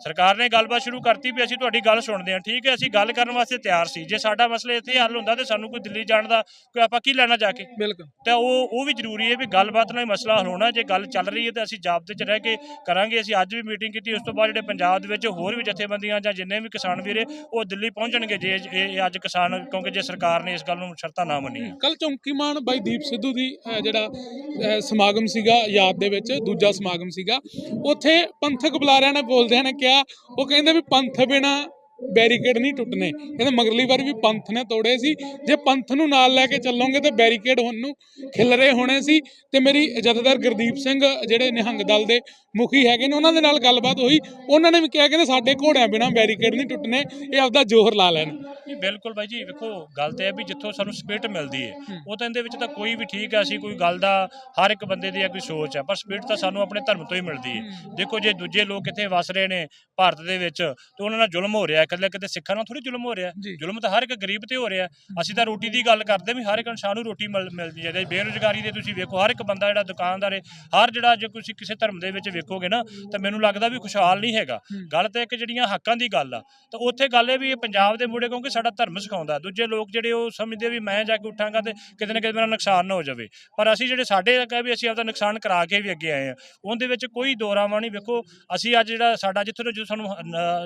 ਸਰਕਾਰ ਨੇ ਗੱਲਬਾਤ ਸ਼ੁਰੂ ਕਰਤੀ ਵੀ ਅਸੀਂ ਤੁਹਾਡੀ ਗੱਲ ਸੁਣਦੇ ਹਾਂ ਠੀਕ ਹੈ? ਅਸੀਂ ਗੱਲ ਕਰਨ ਵਾਸਤੇ ਤਿਆਰ ਸੀ। ਜੇ ਸਾਡਾ ਮਸਲਾ ਇੱਥੇ ਹੱਲ ਹੁੰਦਾ ਤੇ ਸਾਨੂੰ ਕੋਈ ਦਿੱਲੀ ਜਾਣ ਦਾ ਕੋਈ ਆਪਾਂ ਕੀ ਲੈਣਾ ਜਾ ਕੇ? ਬਿਲਕੁਲ। ਤੇ ਉਹ ਉਹ ਵੀ ਜ਼ਰੂਰੀ ਹੈ ਵੀ ਗੱਲਬਾਤ ਨਾਲ ਹੀ ਮਸਲਾ ਹੱਲ ਹੋਣਾ ਜੇ ਗੱਲ ਚੱਲ ਰਹੀ ਹੈ ਤੇ ਅਸੀਂ ਜਾਬਤੇ 'ਚ ਰਹਿ ਕੇ ਕਰਾਂਗੇ। ਅਸੀਂ ਅੱਜ ਵੀ ਮੀਟਿੰਗ ਕੀਤੀ ਉਸ ਤੋਂ ਬਾਅਦ ਜਿਹੜੇ ਪੰਜਾਬ ਦੇ ਵਿੱਚ ਹੋਰ ਵੀ ਜਥੇਬੰਦੀਆਂ ਜਾਂ ਜਿੰਨੇ ਵੀ ਕਿਸਾਨ ਵੀਰੇ ਉਹ ਦਿੱਲੀ ਪਹੁੰਚਣਗੇ ਜੇ ਇਹ ਅੱਜ ਕਿਸਾਨ ਕਿਉਂਕਿ ਜੇ ਸਰਕਾਰ ਨੇ ਇਸ ਗੱਲ ਨੂੰ ਸ਼ਰਤਾਂ ਨਾ ਮੰਨੀਆਂ। ਕੱਲ ਚੌਂਕੀਮਾਨ ਬਾਈ ਦੀਪ ਸਿੱਧੂ ਦੀ ਜਿਹੜਾ ਸਮਾਗਮ ਸੀਗਾ ਯਾਦ ਦੇ ਵਿੱਚ ਦੂਜਾ ਸਮਾਗਮ ਸੀਗਾ ਉੱਥੇ ਪੰਥਕ ਬੁਲਾਰਿਆਂ ਨੇ ਬੋਲਦਿਆਂ ਨੇ ਕਿਹਾ ਉਹ ਕਹਿੰਦੇ ਵੀ ਪੰਥ ਬਿਨਾ ਬੈਰੀਕੇਡ ਨਹੀਂ ਟੁੱਟਨੇ। ਕਹਿੰਦੇ ਮਗਰਲੀ ਵਾਰ ਵੀ ਪੰਥ ਨੇ ਤੋੜੇ ਸੀ। ਜੇ ਪੰਥ ਨੂੰ ਨਾਲ ਲੈ ਕੇ ਚੱਲੋਗੇ ਤੇ ਬੈਰੀਕੇਡ ਹੁਣ ਨੂੰ ਖਿਲਰੇ ਹੋਣੇ ਸੀ। ਤੇ ਮੇਰੀ ਜਥੇਦਾਰ ਗੁਰਦੀਪ ਸਿੰਘ ਜਿਹੜੇ ਨਿਹੰਗ ਦਲ ਦੇ ਮੁਖੀ ਹੈਗੇ ਨੇ ਉਹਨਾਂ ਦੇ ਨਾਲ ਗੱਲਬਾਤ ਹੋਈ। ਉਹਨਾਂ ਨੇ ਵੀ ਕਿਹਾ ਕਹਿੰਦੇ ਸਾਡੇ ਘੋੜਿਆਂ ਬਿਨਾ ਬੈਰੀਕੇਡ ਨਹੀਂ ਟੁੱਟਨੇ ਇਹ ਆਪਦਾ ਜ਼ੋਰ ਲਾ ਲੈਣ। ਨਹੀਂ ਬਿਲਕੁਲ ਬਾਈ ਜੀ ਵੇਖੋ ਗੱਲ ਤੇ ਹੈ ਵੀ ਜਿੱਥੋਂ ਸਾਨੂੰ ਸਪਿਰਿਟ ਮਿਲਦੀ ਹੈ ਉਹ ਤਾਂ ਇਹਦੇ ਵਿੱਚ ਤਾਂ ਕੋਈ ਵੀ ਠੀਕ ਹੈ ਅਸੀਂ ਕੋਈ ਗੱਲ ਦਾ ਹਰ ਇੱਕ ਬੰਦੇ ਦੀ ਕੋਈ ਸੋਚ ਹੈ ਪਰ ਸਪਿਰਿਟ ਤਾਂ ਸਾਨੂੰ ਆਪਣੇ ਧਰਮ ਤੋਂ ਹੀ ਮਿਲਦੀ ਹੈ। ਦੇਖੋ ਜੇ ਦੂਜੇ ਲੋਕ ਇੱਥੇ ਵਸ ਰਹੇ ਨੇ ਭਾਰਤ ਦੇ ਵਿੱਚ ਤੇ ਉਹਨਾਂ ਨਾਲ ਜ਼ੁਲਮ ਹੋ ਰਿਹਾ ਹੈ ਇਕੱਲੇ ਕਿਤੇ ਸਿੱਖਾਂ ਨਾਲ ਥੋੜੀ ਜ਼ੁਲਮ ਹੋ ਰਿਹਾ। ਜ਼ੁਲਮ ਤਾਂ ਹਰ ਇੱਕ ਗਰੀਬ ਤੇ ਹੋ ਰਿਹਾ। ਅਸੀਂ ਤਾਂ ਰੋਟੀ ਦੀ ਗੱਲ ਕਰਦੇ ਵੀ ਹਰ ਇੱਕ ਇਨਸਾਨ ਨੂੰ ਰੋਟੀ ਮਿਲ- ਮਿਲਦੀ ਹੈ। ਬੇਰੁਜ਼ਗਾਰੀ ਦੇ ਤੁਸੀਂ ਵੇਖੋ ਹਰ ਇੱਕ ਬੰਦਾ ਜਿਹੜਾ ਦੁਕਾਨਦਾਰ ਹੈ ਹਰ ਜਿਹੜਾ ਜੇ ਤੁਸੀਂ ਕਿਸੇ ਧਰਮ ਦੇ ਵਿੱਚ ਵੇਖੋਗੇ ਨਾ ਤਾਂ ਮੈਨੂੰ ਲੱਗਦਾ ਵੀ ਖੁਸ਼ਹਾਲ ਨਹੀਂ ਹੈਗਾ। ਗੱਲ ਤਾਂ ਇੱਕ ਜਿਹੜੀਆਂ ਹੱਕਾਂ ਦੀ ਗੱਲ ਆ ਤਾਂ ਉੱਥੇ ਗੱਲ ਇਹ ਵੀ ਪੰਜਾਬ ਦੇ ਮੁੰਡੇ ਕਿਉਂਕਿ ਸਾਡਾ ਧਰਮ ਸਿਖਾਉਂਦਾ। ਦੂਜੇ ਲੋਕ ਜਿਹੜੇ ਉਹ ਸਮਝਦੇ ਵੀ ਮੈਂ ਜਾ ਕੇ ਉੱਠਾਂਗਾ ਤੇ ਕਿਤੇ ਨਾ ਕਿਤੇ ਮੇਰਾ ਨੁਕਸਾਨ ਨਾ ਹੋ ਜਾਵੇ। ਪਰ ਅਸੀਂ ਜਿਹੜੇ ਸਾਡੇ ਕਹੇ ਵੀ ਅਸੀਂ ਆਪਦਾ ਨੁਕਸਾਨ ਕਰਾ ਕੇ ਵੀ ਅੱਗੇ ਆਏ ਆ ਉਹਦੇ ਵਿੱਚ ਕੋਈ ਦੋਰਾਵਾ ਨਹੀਂ। ਵੇਖੋ ਅਸੀਂ ਅੱਜ ਜਿਹੜਾ ਸਾਡਾ ਜਿੱਥੇ ਜੋ ਸਾਨੂੰ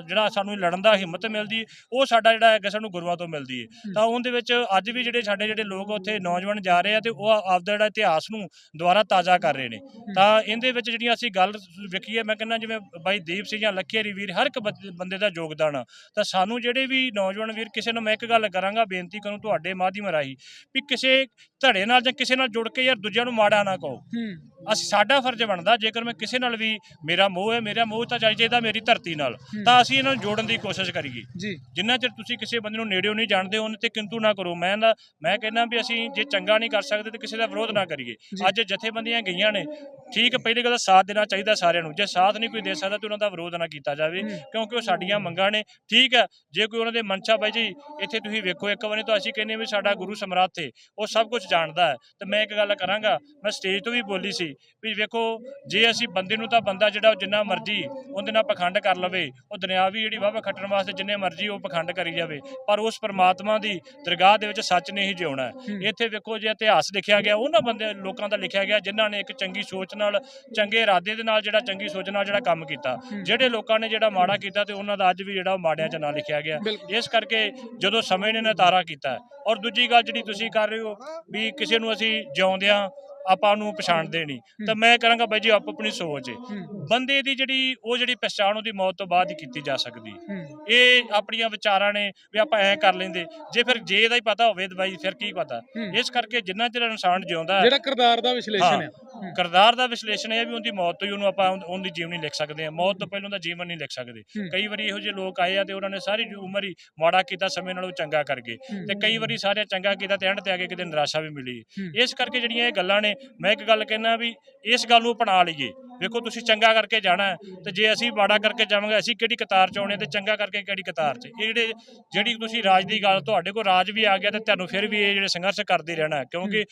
ਜਿਹੜਾ ਸਾਨੂੰ ਲੜਨ ਦਾ ਹਿੰਮਤ ਮਿਲਦੀ ਉਹ ਸਾਡਾ ਜਿਹੜਾ ਹੈਗਾ ਸਾਨੂੰ ਗੁਰੂਆਂ ਤੋਂ ਮਿਲਦੀ ਹੈ। ਤਾਂ ਉਹਦੇ ਵਿੱਚ ਅੱਜ ਵੀ ਜਿਹੜੇ ਸਾਡੇ ਜਿਹੜੇ ਲੋਕ ਉੱਥੇ ਨੌਜਵਾਨ ਜਾ ਰਹੇ ਆ ਤੇ ਉਹ ਆਪਦਾ ਜਿਹੜਾ ਇਤਿਹਾਸ ਨੂੰ ਦੁਬਾਰਾ ਤਾਜ਼ਾ ਕਰ ਰਹੇ ਨੇ। ਤਾਂ ਇਹਦੇ ਵਿੱਚ ਜਿਹੜੀਆਂ ਅਸੀਂ ਗੱਲ ਵੇਖੀਏ ਮੈਂ ਕਹਿੰਦਾ ਜਿਵੇਂ ਬਾਈ ਦੀਪ ਸਿੰਘ ਜਾਂ ਲੱਖੇ ਵੀਰ ਹਰ ਇੱਕ ਬੰਦ- ਦਾ ਯੋਗਦਾਨ ਆ। ਤਾਂ ਸਾਨੂੰ ਜਿਹੜੇ ਵੀ ਨੌਜਵਾਨ ਵੀਰ ਕਿਸੇ ਨੂੰ ਮੈਂ ਇੱਕ ਗੱਲ ਕਰਾਂਗਾ ਬੇਨਤੀ ਕਰੂੰ ਤੁਹਾਡੇ ਮਾਧਿਅਮ ਰਾਹੀਂ ਵੀ ਕਿਸੇ ਧੜੇ ਨਾਲ ਜਾਂ ਕਿਸੇ ਨਾਲ ਜੁੜ ਕੇ ਯਾਰ ਦੂਜਿਆਂ ਨੂੰ ਮਾੜਾ ਨਾ ਕਹੋ। ਅਸੀਂ ਸਾਡਾ ਫਰਜ਼ ਬਣਦਾ ਜੇਕਰ ਮੈਂ ਕਿਸੇ ਨਾਲ ਵੀ ਮੇਰਾ ਮੋਹ ਹੈ ਮੇਰਾ ਮੋਹ ਤਾਂ ਚਾਹੀਦਾ ਮੇਰੀ ਧਰਤੀ ਨਾਲ ਤਾਂ ਅਸੀਂ ਇਹਨਾਂ ਨੂੰ ਜੋੜਨ ਦੀ ਕੋਸ਼ਿਸ਼ ਕਰੀਏ। ਜੀ। ਜਿੰਨਾ ਚਿਰ ਤੁਸੀਂ ਕਿਸੇ ਬੰਦੇ ਨੂੰ ਨੇੜਿਓਂ ਨਹੀਂ ਜਾਣਦੇ ਉਹਨੇ ਤੇ ਕਿੰਤੂ ਨਾ ਕਰੋ। ਮੈਂ ਨਾ ਮੈਂ ਕਹਿੰਦਾ ਵੀ ਅਸੀਂ ਜੇ ਚੰਗਾ ਨਹੀਂ ਕਰ ਸਕਦੇ ਤੇ ਕਿਸੇ ਦਾ ਵਿਰੋਧ ਨਾ ਕਰੀਏ। ਅੱਜ ਜਥੇਬੰਦੀਆਂ ਗਈਆਂ ਨੇ ਠੀਕ ਪਹਿਲੀ ਗੱਲ ਤਾਂ ਸਾਥ ਦੇਣਾ ਚਾਹੀਦਾ ਸਾਰਿਆਂ ਨੂੰ। ਜੇ ਸਾਥ ਨਹੀਂ ਕੋਈ ਦੇ ਸਕਦਾ ਤੇ ਉਹਨਾਂ ਦਾ ਵਿਰੋਧ ਨਾ ਕੀਤਾ ਜਾਵੇ ਕਿਉਂਕਿ ਉਹ ਸਾਡੀਆਂ ਮੰਗਾਂ ਨੇ। ਠੀਕ ਹੈ ਜੇ ਕੋਈ ਉਹਨਾਂ ਦੇ ਮਨਸ਼ਾ ਬਾਈ ਜੀ ਇੱਥੇ ਤੁਸੀਂ ਵੇਖੋ ਇੱਕ ਵਾਰੀ ਤਾਂ ਅਸੀਂ ਕਹਿੰਦੇ ਵੀ ਸਾਡਾ ਗੁਰੂ ਸਮਰਾਥ ਹੈ ਉਹ ਸਭ ਕੁਝ ਜਾਣਦਾ ਹੈ। ਤੇ ਮੈਂ ਇੱਕ ਗੱਲ ਕਰਾਂਗਾ ਮੈਂ ਸਟੇਜ ਤੋਂ ਵੀ ਬੋਲੀ ਸੀ ਵੀ ਵੇਖੋ ਜੇ ਅਸੀਂ ਬੰਦੇ ਨੂੰ ਤਾਂ ਬੰਦਾ ਜਿਹੜਾ ਉਹ ਜਿੰਨਾ ਮਰਜ਼ੀ ਉਹਦੇ ਨਾਲ ਪਖੰਡ ਕਰ ਲਵੇ ਉਹ ਦੁਨਿਆਵੀ ਜਿਹੜੀ ਵਾਵਾ ਖੱਟਣ ਵਾਸਤੇ ਜਿੰਨੇ ਮਰਜ਼ੀ ਉਹ ਪਖੰਡ ਕਰੀ ਜਾਵੇ ਪਰ ਉਸ ਪਰਮਾਤਮਾ ਦੀ ਦਰਗਾਹ ਦੇ ਵਿੱਚ ਸੱਚ ਨਹੀਂ ਜਿਉਣਾ। ਇੱਥੇ ਵੇਖੋ ਜੇ ਇਤਿਹਾਸ ਲਿਖਿਆ ਗਿਆ ਉਹਨਾਂ ਬੰਦੇ ਲੋਕਾਂ ਦਾ ਲਿਖਿਆ ਗਿਆ ਜਿਨ੍ਹਾਂ ਨੇ ਇੱਕ ਚੰਗੀ ਸੋਚ ਨਾਲ ਚੰਗੇ ਇਰਾਦੇ ਦੇ ਨਾਲ ਜਿਹੜਾ ਚੰਗੀ ਸੋਚ ਨਾਲ ਜਿਹੜਾ ਕੰਮ ਕੀਤਾ। ਜਿਹੜੇ ਲੋਕਾਂ ਨੇ ਜਿਹੜਾ ਮਾੜਾ ਕੀਤਾ ਤੇ ਉਹਨਾਂ ਦਾ ਅੱਜ ਵੀ ਜਿਹੜਾ ਮਾੜਿਆਂ 'ਚ ਨਾਂ ਲਿਖਿਆ ਗਿਆ। ਇਸ ਕਰਕੇ ਜਦੋਂ ਸਮੇਂ ਨੇ ਨਤਾਰਾ ਕੀਤਾ। ਔਰ ਦੂਜੀ ਗੱਲ ਜਿਹੜੀ ਤੁਸੀਂ ਕਰ ਰਹੇ ਹੋ ਵੀ ਕਿਸੇ ਨੂੰ ਅਸੀਂ ਜਿਉਂਦਿਆਂ ਆਪਾਂ ਨੂੰ ਪਛਾਣਦੇ ਨਹੀਂ ਤਾਂ ਮੈਂ ਕਰਾਂਗਾ ਬਾਈ ਜੀ ਆਪੋ ਆਪਣੀ ਸੋਚ ਹੈ। ਬੰਦੇ ਦੀ ਜਿਹੜੀ ਉਹ ਜਿਹੜੀ ਪਛਾਣ ਉਹਦੀ ਮੌਤ ਤੋਂ ਬਾਅਦ ਹੀ ਕੀਤੀ ਜਾ ਸਕਦੀ ਇਹ ਆਪਣੀਆਂ ਵਿਚਾਰਾਂ ਨੇ ਵੀ ਆਪਾਂ ਐ ਕਰ ਲੈਂਦੇ ਜੇ ਫਿਰ ਜੇ ਦਾ ਹੀ ਪਤਾ ਹੋਵੇ ਤਾਂ ਬਾਈ ਫਿਰ ਕੀ ਪਤਾ। ਇਸ ਕਰਕੇ ਜਿੰਨਾ ਚਿਰ ਇਨਸਾਨ ਜਿਉਂਦਾ ਜਿਹੜਾ ਕਿਰਦਾਰ ਦਾ ਵਿਸ਼ਲੇਸ਼ਣ ਹਾਂ, ਕਿਰਦਾਰ ਦਾ ਵਿਸ਼ਲੇਸ਼ਣ ਇਹ ਹੈ ਵੀ ਉਹਦੀ ਮੌਤ ਤੋਂ ਹੀ ਉਹਨੂੰ ਆਪਾਂ ਉਹਦੀ ਜੀਵਨੀ ਲਿਖ ਸਕਦੇ ਹਾਂ। ਮੌਤ ਤੋਂ ਪਹਿਲਾਂ ਦਾ ਜੀਵਨ ਨਹੀਂ ਲਿਖ ਸਕਦੇ। ਕਈ ਵਾਰੀ ਇਹੋ ਜਿਹੇ ਲੋਕ ਆਏ ਆ ਤੇ ਉਹਨਾਂ ਨੇ ਸਾਰੀ ਉਮਰ ਹੀ ਮਾੜਾ ਕੀਤਾ ਸਮੇਂ ਨਾਲੋਂ ਚੰਗਾ ਕਰ ਗਏ। ਤੇ ਕਈ ਵਾਰੀ ਸਾਰੇ ਚੰਗਾ ਕੀਤਾ ਤੇ ਐਂਡ ਤੇ ਆ ਕੇ ਕਿਤੇ ਨਿਰਾਸ਼ਾ ਵੀ ਮਿਲੀ। ਇਸ ਕਰਕੇ ਜਿਹੜੀਆਂ ਇਹ ਗੱਲਾਂ ਨੇ ਮੈਂ ਇੱਕ ਗੱਲ ਕਹਿਣਾ ਵੀ ਇਸ ਗੱਲ ਨੂੰ ਅਪਣਾ ਲਈਏ। ਵੇਖੋ ਤੁਸੀਂ ਚੰਗਾ ਕਰਕੇ ਜਾਣਾ ਤੇ ਜੇ ਅਸੀਂ ਮਾੜਾ ਕਰਕੇ ਜਾਵਾਂਗੇ ਅਸੀਂ ਕਿਹੜੀ ਕਤਾਰ ਚ ਆਉਣੇ ਤੇ ਚੰਗਾ ਕਰਕੇ ਕਿਹੜੀ ਕਤਾਰ ਚ? ਇਹ ਜਿਹੜੇ ਜਿਹੜੀ ਤੁਸੀਂ ਰਾਜ ਦੀ ਗੱਲ ਤੁਹਾਡੇ ਕੋਲ ਰਾਜ ਵੀ ਆ ਗਿਆ ਤੇ ਤੁਹਾਨੂੰ ਫਿਰ ਵੀ ਇਹ ਜਿਹੜੇ ਸੰਘਰਸ਼ ਕਰਦੇ ਰਹਿਣਾ ਕਿਉਂਕਿ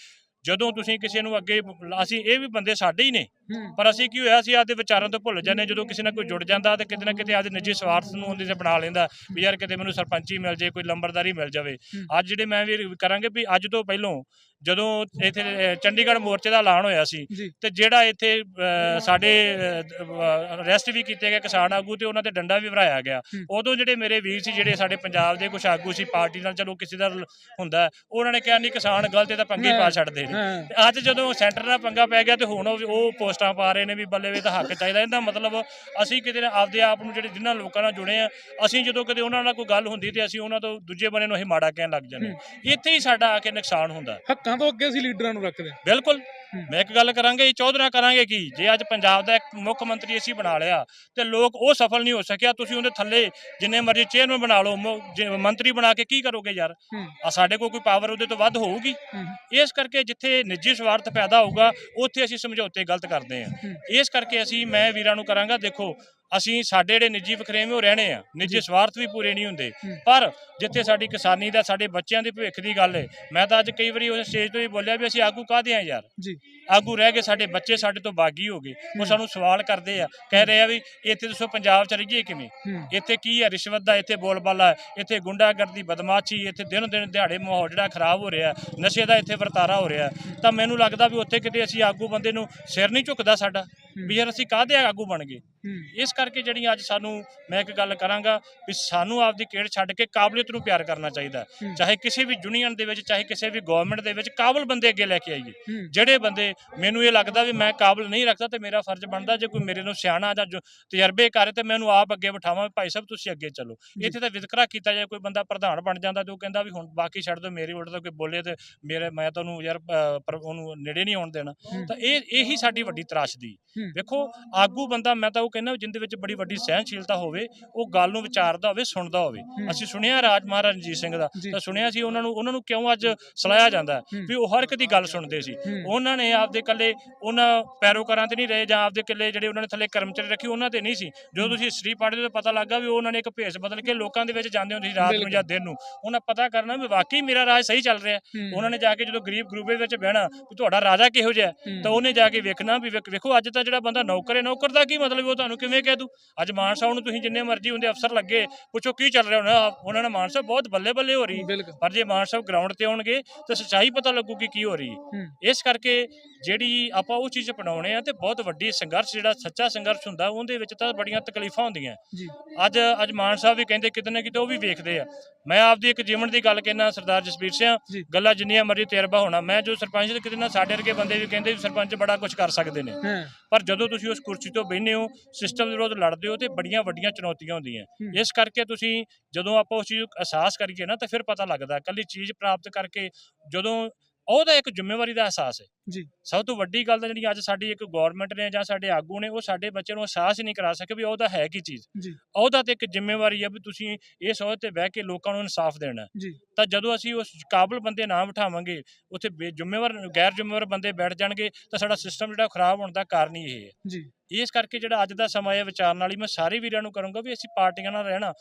ਜਦੋਂ ਤੁਸੀਂ ਕਿਸੇ ਨੂੰ ਅੱਗੇ ਅਸੀਂ ਇਹ ਵੀ ਬੰਦੇ ਸਾਡੇ ਹੀ ਨੇ। ਪਰ ਅਸੀਂ ਕੀ ਹੋਇਆ ਅਸੀਂ ਆਪਦੇ ਵਿਚਾਰਾਂ ਤੋਂ ਭੁੱਲ ਜਾਂਦੇ ਜਦੋਂ ਕਿਸੇ ਨਾਲ ਕੋਈ ਜੁੜ ਜਾਂਦਾ ਤੇ ਕਿਤੇ ਨਾ ਕਿਤੇ ਆਪਦੇ ਨਿੱਜੀ ਸਵਾਰਥ ਨੂੰ ਉਹਦੇ ਤੇ ਬਣਾ ਲੈਂਦਾ ਵੀ ਯਾਰ ਕਿਤੇ ਮੈਨੂੰ ਸਰਪੰਚੀ ਮਿਲ ਜੇ ਕੋਈ ਲੰਬਰਦਾਰੀ ਮਿਲ ਜਾਵੇ। ਅੱਜ ਜਿਹੜੇ ਮੈਂ ਵੀ ਕਰਾਂਗੇ ਵੀ ਅੱਜ ਤੋਂ ਪਹਿਲੋਂ ਜਦੋਂ ਇੱਥੇ ਚੰਡੀਗੜ੍ਹ ਮੋਰਚੇ ਦਾ ਐਲਾਨ ਹੋਇਆ ਸੀ ਤੇ ਜਿਹੜਾ ਇੱਥੇ ਸਾਡੇ ਅਰੈਸਟ ਵੀ ਕੀਤੇ ਗਏ ਕਿਸਾਨ ਆਗੂ ਤੇ ਉਹਨਾਂ ਤੇ ਡੰਡਾ ਵੀ ਭਰਾਇਆ ਗਿਆ। ਉਦੋਂ ਜਿਹੜੇ ਮੇਰੇ ਵੀਰ ਸੀ ਜਿਹੜੇ ਸਾਡੇ ਪੰਜਾਬ ਦੇ ਕੁਝ ਆਗੂ ਸੀ ਪਾਰਟੀ ਨਾਲ ਚਲੋ ਕਿਸੇ ਦਾ ਹੁੰਦਾ ਉਹਨਾਂ ਨੇ ਕਿਹਾ ਨਹੀਂ ਕਿਸਾਨ ਗਲਤ ਤਾਂ ਪੰਗੇ ਪਾ ਛੱਡਦੇ ਨੇ। ਅੱਜ ਜਦੋਂ ਸੈਂਟਰ ਨਾਲ ਪੰਗਾ ਪੈ ਗਿਆ ਤੇ ਹੁਣ ਉਹ ਪੋਸਟਾਂ ਪਾ ਰਹੇ ਨੇ ਵੀ ਬੱਲੇ ਵੀ ਤਾਂ ਹੱਕ ਚਾਹੀਦਾ। ਇਹਦਾ ਮਤਲਬ ਅਸੀਂ ਕਿਤੇ ਨਾ ਆਪਦੇ ਆਪ ਨੂੰ ਜਿਹੜੇ ਜਿਨ੍ਹਾਂ ਲੋਕਾਂ ਨਾਲ ਜੁੜੇ ਆ ਅਸੀਂ ਜਦੋਂ ਕਦੇ ਉਹਨਾਂ ਨਾਲ ਕੋਈ ਗੱਲ ਹੁੰਦੀ ਤੇ ਅਸੀਂ ਉਹਨਾਂ ਤੋਂ ਦੂਜੇ ਬੰਨੇ ਨੂੰ ਅਸੀਂ ਮਾੜਾ ਕਹਿਣ ਲੱਗ ਜਾਂਦੇ। ਇੱਥੇ ਹੀ ਸਾਡਾ ਆ ਕੇ ਨੁਕਸਾਨ ਹੁੰਦਾ। ਹੱਕਾਂ ਤੋਂ ਅੱਗੇ ਅਸੀਂ ਲੀਡਰਾਂ ਨੂੰ ਰੱਖਦੇ ਹਾਂ। ਬਿਲਕੁਲ। ਮੈਂ ਇੱਕ ਗੱਲ ਕਰਾਂਗੇ ਚੌਧਰਾ ਕਰਾਂਗੇ ਕੀ? ਜੇ ਅੱਜ ਪੰਜਾਬ ਦਾ ਇੱਕ ਮੁੱਖ ਮੰਤਰੀ ਅਸੀਂ ਬਣਾ ਲਿਆ ਤੇ ਲੋਕ ਉਹ ਸਫਲ ਨਹੀਂ ਹੋ ਸਕਿਆ ਤੁਸੀਂ ਉਹਦੇ ਥੱਲੇ ਜਿੰਨੇ ਮਰਜ਼ੀ ਚੇਅਰਮੈਨ ਬਣਾ ਲਓ ਮੰਤਰੀ ਬਣਾ ਕੇ ਕੀ ਕਰੋਗੇ ਯਾਰ? ਆ ਸਾਡੇ ਕੋਲ ਕੋਈ ਪਾਵਰ ਉਹਦੇ ਤੋਂ ਵੱਧ ਹੋਊਗੀ। ਇਸ ਕਰਕੇ ਜਿੱਥੇ ਨਿੱਜੀ ਸਵਾਰਥ ਪੈਦਾ ਹੋਊਗਾ ਉੱਥੇ ਅਸੀਂ ਸਮਝੌਤੇ ਗਲਤ ਕਰਦੇ ਹੂੰ। ਇਸ ਕਰਕੇ ਅਸੀਂ ਮੈਂ ਵੀਰਾਂ ਨੂੰ ਕਰਾਂਗਾ ਦੇਖੋ ਅਸੀਂ ਸਾਡੇ ਜਿਹੜੇ ਨਿੱਜੀ ਵਖਰੇਵੇਂ ਉਹ ਰਹਿਣੇ ਆ ਨਿੱਜੀ। ਸਵਾਰਥ ਵੀ ਪੂਰੇ ਨਹੀਂ ਹੁੰਦੇ। ਪਰ ਜਿੱਥੇ ਸਾਡੀ ਕਿਸਾਨੀ ਦਾ ਸਾਡੇ ਬੱਚਿਆਂ ਦੇ ਭਵਿੱਖ ਦੀ ਗੱਲ ਹੈ ਮੈਂ ਤਾਂ ਅੱਜ ਕਈ ਵਾਰੀ ਉਸ ਸਟੇਜ ਤੋਂ ਹੀ ਬੋਲਿਆ ਵੀ ਅਸੀਂ ਆਗੂ ਕਾਹਦੇ ਆ ਯਾਰ? ਜੀ। ਆਗੂ ਰਹਿ ਗਏ ਸਾਡੇ ਬੱਚੇ ਸਾਡੇ ਤੋਂ ਬਾਗੀ ਹੋ ਗਏ ਉਹ। ਸਾਨੂੰ ਸਵਾਲ ਕਰਦੇ ਆ ਕਹਿ ਰਹੇ ਆ ਵੀ ਇੱਥੇ ਦੱਸੋ ਪੰਜਾਬ ਚ ਰਹੀਏ ਕਿਵੇਂ? ਇੱਥੇ ਕੀ ਹੈ ਰਿਸ਼ਵਤ ਦਾ ਇੱਥੇ ਬੋਲਬਾਲਾ ਇੱਥੇ ਗੁੰਡਾਗਰਦੀ ਬਦਮਾਸ਼ੀ ਇੱਥੇ ਦਿਨੋਂ ਦਿਨ ਦਿਹਾੜੇ ਮਾਹੌਲ ਜਿਹੜਾ ਖਰਾਬ ਹੋ ਰਿਹਾ ਨਸ਼ੇ ਦਾ ਇੱਥੇ ਵਰਤਾਰਾ ਹੋ ਰਿਹਾ। ਤਾਂ ਮੈਨੂੰ ਲੱਗਦਾ ਵੀ ਉੱਥੇ ਕਿਤੇ ਅਸੀਂ ਆਗੂ ਬੰਦੇ ਨੂੰ ਸਿਰ ਨਹੀਂ ਝੁਕਦਾ ਸਾਡਾ ਵੀ ਯਾਰ ਅਸੀਂ ਕਾਹਦੇ ਆਗੂ ਬਣ ਗਏ? ਇਸ ਕਰਕੇ ਜਿਹੜੀ ਅੱਜ ਸਾਨੂੰ ਮੈਂ ਇੱਕ ਗੱਲ ਕਰਾਂਗਾ ਵੀ ਸਾਨੂੰ ਆਪਦੀ ਖੇਡ ਛੱਡ ਕੇ ਕਾਬਲੀਅਤ ਨੂੰ ਪਿਆਰ ਕਰਨਾ ਚਾਹੀਦਾ। ਚਾਹੇ ਕਿਸੇ ਵੀ ਯੂਨੀਅਨ ਦੇ ਵਿੱਚ ਚਾਹੇ ਕਿਸੇ ਵੀ ਗਵਰਨਮੈਂਟ ਦੇ ਵਿੱਚ ਕਾਬਲ ਬੰਦੇ ਅੱਗੇ ਲੈ ਕੇ ਆਈਏ ਜਿਹੜੇ ਬੰਦੇ ਮੈਨੂੰ ਇਹ ਲੱਗਦਾ ਵੀ ਮੈਂ ਕਾਬਲ ਨਹੀਂ ਰੱਖਦਾ ਤੇ ਮੇਰਾ ਫਰਜ਼ ਬਣਦਾ ਜੇ ਕੋਈ ਮੇਰੇ ਨੂੰ ਸਿਆਣਾ ਜਾਂ ਤਜਰਬੇ ਕਰੇ ਤੇ ਮੈਂ ਉਹਨੂੰ ਆਪ ਅੱਗੇ ਬਿਠਾਵਾਂ ਭਾਈ ਸਾਹਿਬ ਤੁਸੀਂ ਅੱਗੇ ਚੱਲੋ। ਇੱਥੇ ਤਾਂ ਵਿਤਕਰਾ ਕੀਤਾ ਜਾਏ ਕੋਈ ਬੰਦਾ ਪ੍ਰਧਾਨ ਬਣ ਜਾਂਦਾ ਤੇ ਉਹ ਕਹਿੰਦਾ ਵੀ ਹੁਣ ਬਾਕੀ ਛੱਡ ਦਿਓ ਮੇਰੇ ਉਲਟ ਤਾਂ ਕੋਈ ਬੋਲੇ ਤੇ ਮੇਰੇ ਮੈਂ ਤਾਂ ਉਹਨੂੰ ਯਾਰ ਉਹਨੂੰ ਨੇੜੇ ਨਹੀਂ ਆਉਣ ਦੇਣਾ। ਤਾਂ ਇਹ ਇਹੀ ਸਾਡੀ ਵੱਡੀ ਤਰਾਸ਼ਦੀ ਹੂੰ। ਵੇਖੋ ਆਗੂ ਬੰਦਾ ਮੈਂ ਤਾਂ ਉਹ ਕਹਿੰਦਾ ਜਿੰਦੇ ਵਿੱਚ ਬੜੀ ਵੱਡੀ ਸਹਿਨਸ਼ੀਲਤਾ ਹੋਵੇ ਉਹ ਗੱਲ ਨੂੰ ਵਿਚਾਰਦਾ ਹੋਵੇ ਸੁਣਦਾ ਹੋਵੇ। ਅਸੀਂ ਸੁਣਿਆ ਰਾਜ ਮਹਾਰਾਜ ਰਣਜੀਤ ਸਿੰਘ ਦਾ। ਤਾਂ ਸੁਣਿਆ ਸੀ ਉਹਨਾਂ ਨੂੰ ਉਹਨਾਂ ਨੂੰ ਕਿਉਂ ਅੱਜ ਸਲਾਹਿਆ ਜਾਂਦਾ। ਵੀ ਉਹ ਹਰ ਇੱਕ ਦੀ ਗੱਲ ਸੁਣਦੇ ਸੀ। ਉਹਨਾਂ ਨੇ ਆਪਦੇ ਇਕੱਲੇ ਉਹਨਾਂ ਪੈਰੋਕਾਰਾਂ ਤੇ ਨਹੀਂ ਰਹੇ ਜਾਂ ਆਪਦੇ ਇਕੱਲੇ ਜਿਹੜੇ ਉਹਨਾਂ ਨੇ ਥੱਲੇ ਕਰਮਚਾਰੀ ਰੱਖੇ ਉਹਨਾਂ ਤੇ ਨਹੀਂ ਸੀ ਜਦੋਂ ਤੁਸੀਂ ਹਿਸਟਰੀ ਪੜ੍ਹਦੇ ਤਾਂ ਪਤਾ ਲੱਗਾ ਵੀ ਉਹਨਾਂ ਨੇ ਇੱਕ ਭੇਸ ਬਦਲ ਕੇ ਲੋਕਾਂ ਦੇ ਵਿੱਚ ਜਾਂਦੇ ਹੁੰਦੇ ਸੀ ਰਾਤ ਨੂੰ। ਜਾਂ ਦਿਨ ਨੂੰ ਉਹਨਾਂ ਪਤਾ ਕਰਨਾ ਵੀ ਵਾਕਈ ਮੇਰਾ ਰਾਜ ਸਹੀ ਚੱਲ ਰਿਹਾ। ਉਹਨਾਂ ਨੇ ਜਾ ਕੇ ਜਦੋਂ ਗਰੀਬ ਗਰੂਬੇ ਵਿੱਚ ਬਹਿਣਾ ਵੀ ਤੁਹਾਡਾ ਰਾਜਾ ਕਿਹੋ ਜਿਹਾ। ਤਾਂ ਉਹਨੇ ਜਾ ਕੇ ਵੇਖਣਾ ਵੀ ਵੇਖ- ਅੱਜ ਤਾਂ ਜਿਹੜਾ ਬੰਦਾ ਨੌਕਰ ਹੈ ਨੌਕਰ ਦਾ ਕੀ ਮਤਲਬ ਉਹ ਤੁਹਾਨੂੰ ਕਿਵੇਂ ਕਹਿ ਦੂ? ਅੱਜ ਮਾਨ ਸਾਹਿਬ ਨੂੰ ਤੁਸੀਂ ਜਿੰਨੇ ਮਰਜ਼ੀ ਹੁੰਦੇ ਅਫਸਰ ਲੱਗੇ ਪੁੱਛੋ ਕੀ ਚੱਲ ਰਿਹਾ ਉਹਨਾਂ ਉਹਨਾਂ ਨੇ ਮਾਨ ਸਾਹਿਬ ਬਹੁਤ ਬੱਲੇ ਬੱਲੇ ਹੋ ਰਹੀ। ਪਰ ਜੇ ਮਾਨ ਸਾਹਿਬ ਗਰਾਊਂਡ ਤੇ ਆਉਣਗੇ ਤਾਂ ਸੱਚਾਈ ਪਤਾ ਲੱਗੂਗੀ ਕੀ ਹੋ ਰਹੀ। ਇਸ ਕਰਕੇ ਜਿਹੜੀ ਆਪਾਂ ਉਹ ਚੀਜ਼ ਅਪਣਾਉਣੇ ਆ ਤੇ ਬਹੁਤ ਵੱਡੀ ਸੰਘਰਸ਼ ਜਿਹੜਾ ਸੱਚਾ ਸੰਘਰਸ਼ ਹੁੰਦਾ ਉਹਦੇ ਵਿੱਚ ਤਾਂ ਬੜੀਆਂ ਤਕਲੀਫਾਂ ਹੁੰਦੀਆਂ। ਅੱਜ ਅੱਜ ਮਾਨ ਸਾਹਿਬ ਵੀ ਕਹਿੰਦੇ ਕਿਤੇ ਨਾ ਕਿਤੇ ਉਹ ਵੀ ਵੇਖਦੇ ਆ। ਮੈਂ ਆਪਦੀ ਇੱਕ ਜੀਵਨ ਦੀ ਗੱਲ ਕਹਿਣਾ ਸਰਦਾਰ ਜਸਬੀਰ ਸਿੰਘ। ਗੱਲਾਂ ਜਿੰਨੀਆਂ ਮਰਜ਼ੀ ਤਜਰਬਾ ਹੋਣਾ ਮੈਂ ਜੋ ਸਰਪੰਚ ਕਿਤੇ ਨਾ ਸਾਡੇ ਵਰਗੇ ਬੰਦੇ ਵੀ ਕਹਿੰਦੇ ਵੀ ਸਰਪੰਚ ਬੜਾ ਕੁਝ ਕਰ ਸਕਦੇ ਨੇ। ਪਰ ਜਦੋਂ ਤੁਸੀਂ ਉਸ ਕੁਰਸੀ ਤੋਂ ਬਹਿੰਦੇ ਹੋ ਸਿਸਟਮ ਦੇ ਵਿਰੁੱਧ ਲੜਦੇ ਹੋ ਤੇ ਬੜੀਆਂ ਵੱਡੀਆਂ ਚੁਣੌਤੀਆਂ ਹੁੰਦੀਆਂ। ਇਸ ਕਰਕੇ ਤੁਸੀਂ ਜਦੋਂ ਆਪਾਂ ਉਸ ਚੀਜ਼ ਨੂੰ ਅਹਿਸਾਸ ਕਰੀਏ ਨਾ ਤਾਂ ਫਿਰ ਪਤਾ ਲੱਗਦਾ ਕੱਲੀ ਚੀਜ਼ ਪ੍ਰਾਪਤ ਕਰਕੇ ਜਦੋਂ ਉਹਦਾ ਇੱਕ ਜ਼ਿੰਮੇਵਾਰੀ ਦਾ ਅਹਿਸਾਸ ਹੈ। ਜੀ। ਸਭ ਤੋਂ ਵੱਡੀ ਗੱਲ ਤਾਂ ਜਿਹੜੀ ਅੱਜ ਸਾਡੀ ਇੱਕ ਗਵਰਨਮੈਂਟ ਨੇ ਜਾਂ ਸਾਡੇ ਆਗੂ ਨੇ ਉਹ ਸਾਡੇ ਬੱਚਿਆਂ ਨੂੰ ਅਹਿਸਾਸ ਹੀ ਨਹੀਂ ਕਰਾ ਸਕੇ ਵੀ ਉਹਦਾ ਹੈ ਕੀ ਚੀਜ਼। ਉਹਦਾ ਤੇ ਇੱਕ ਜ਼ਿੰਮੇਵਾਰੀ ਹੈ ਵੀ ਤੁਸੀਂ ਇਸ ਅਹੁਦੇ ਤੇ ਬਹਿ ਕੇ ਲੋਕਾਂ ਨੂੰ ਇਨਸਾਫ ਦੇਣਾ। ਤਾਂ ਜਦੋਂ ਅਸੀਂ ਉਸ ਕਾਬਲ ਬੰਦੇ ਨਾ ਬਿਠਾਵਾਂਗੇ ਉੱਥੇ ਜ਼ਿੰਮੇਵਾਰ ਗੈਰ ਜ਼ਿੰਮੇਵਾਰ ਬੰਦੇ ਬੈਠ ਜਾਣਗੇ ਤਾਂ ਸਾਡਾ ਸਿਸਟਮ ਜਿਹੜਾ ਖਰਾਬ ਹੋਣ ਦਾ ਕਾਰਨ ਹੀ ਇਹ ਹੈ। ਜੀ। ਇਸ ਕਰਕੇ ਜਿਹੜਾ ਅੱਜ ਦਾ ਸਮਾਂ ਹੈ ਵਿਚਾਰਨ ਵਾਲੀ ਮੈਂ ਸਾਰੇ ਵੀਰਾਂ ਨੂੰ ਕਰੂੰਗਾ ਵੀ ਅਸੀਂ ਪਾਰਟੀਆਂ ਨਾਲ ਰਹਿਣਾ।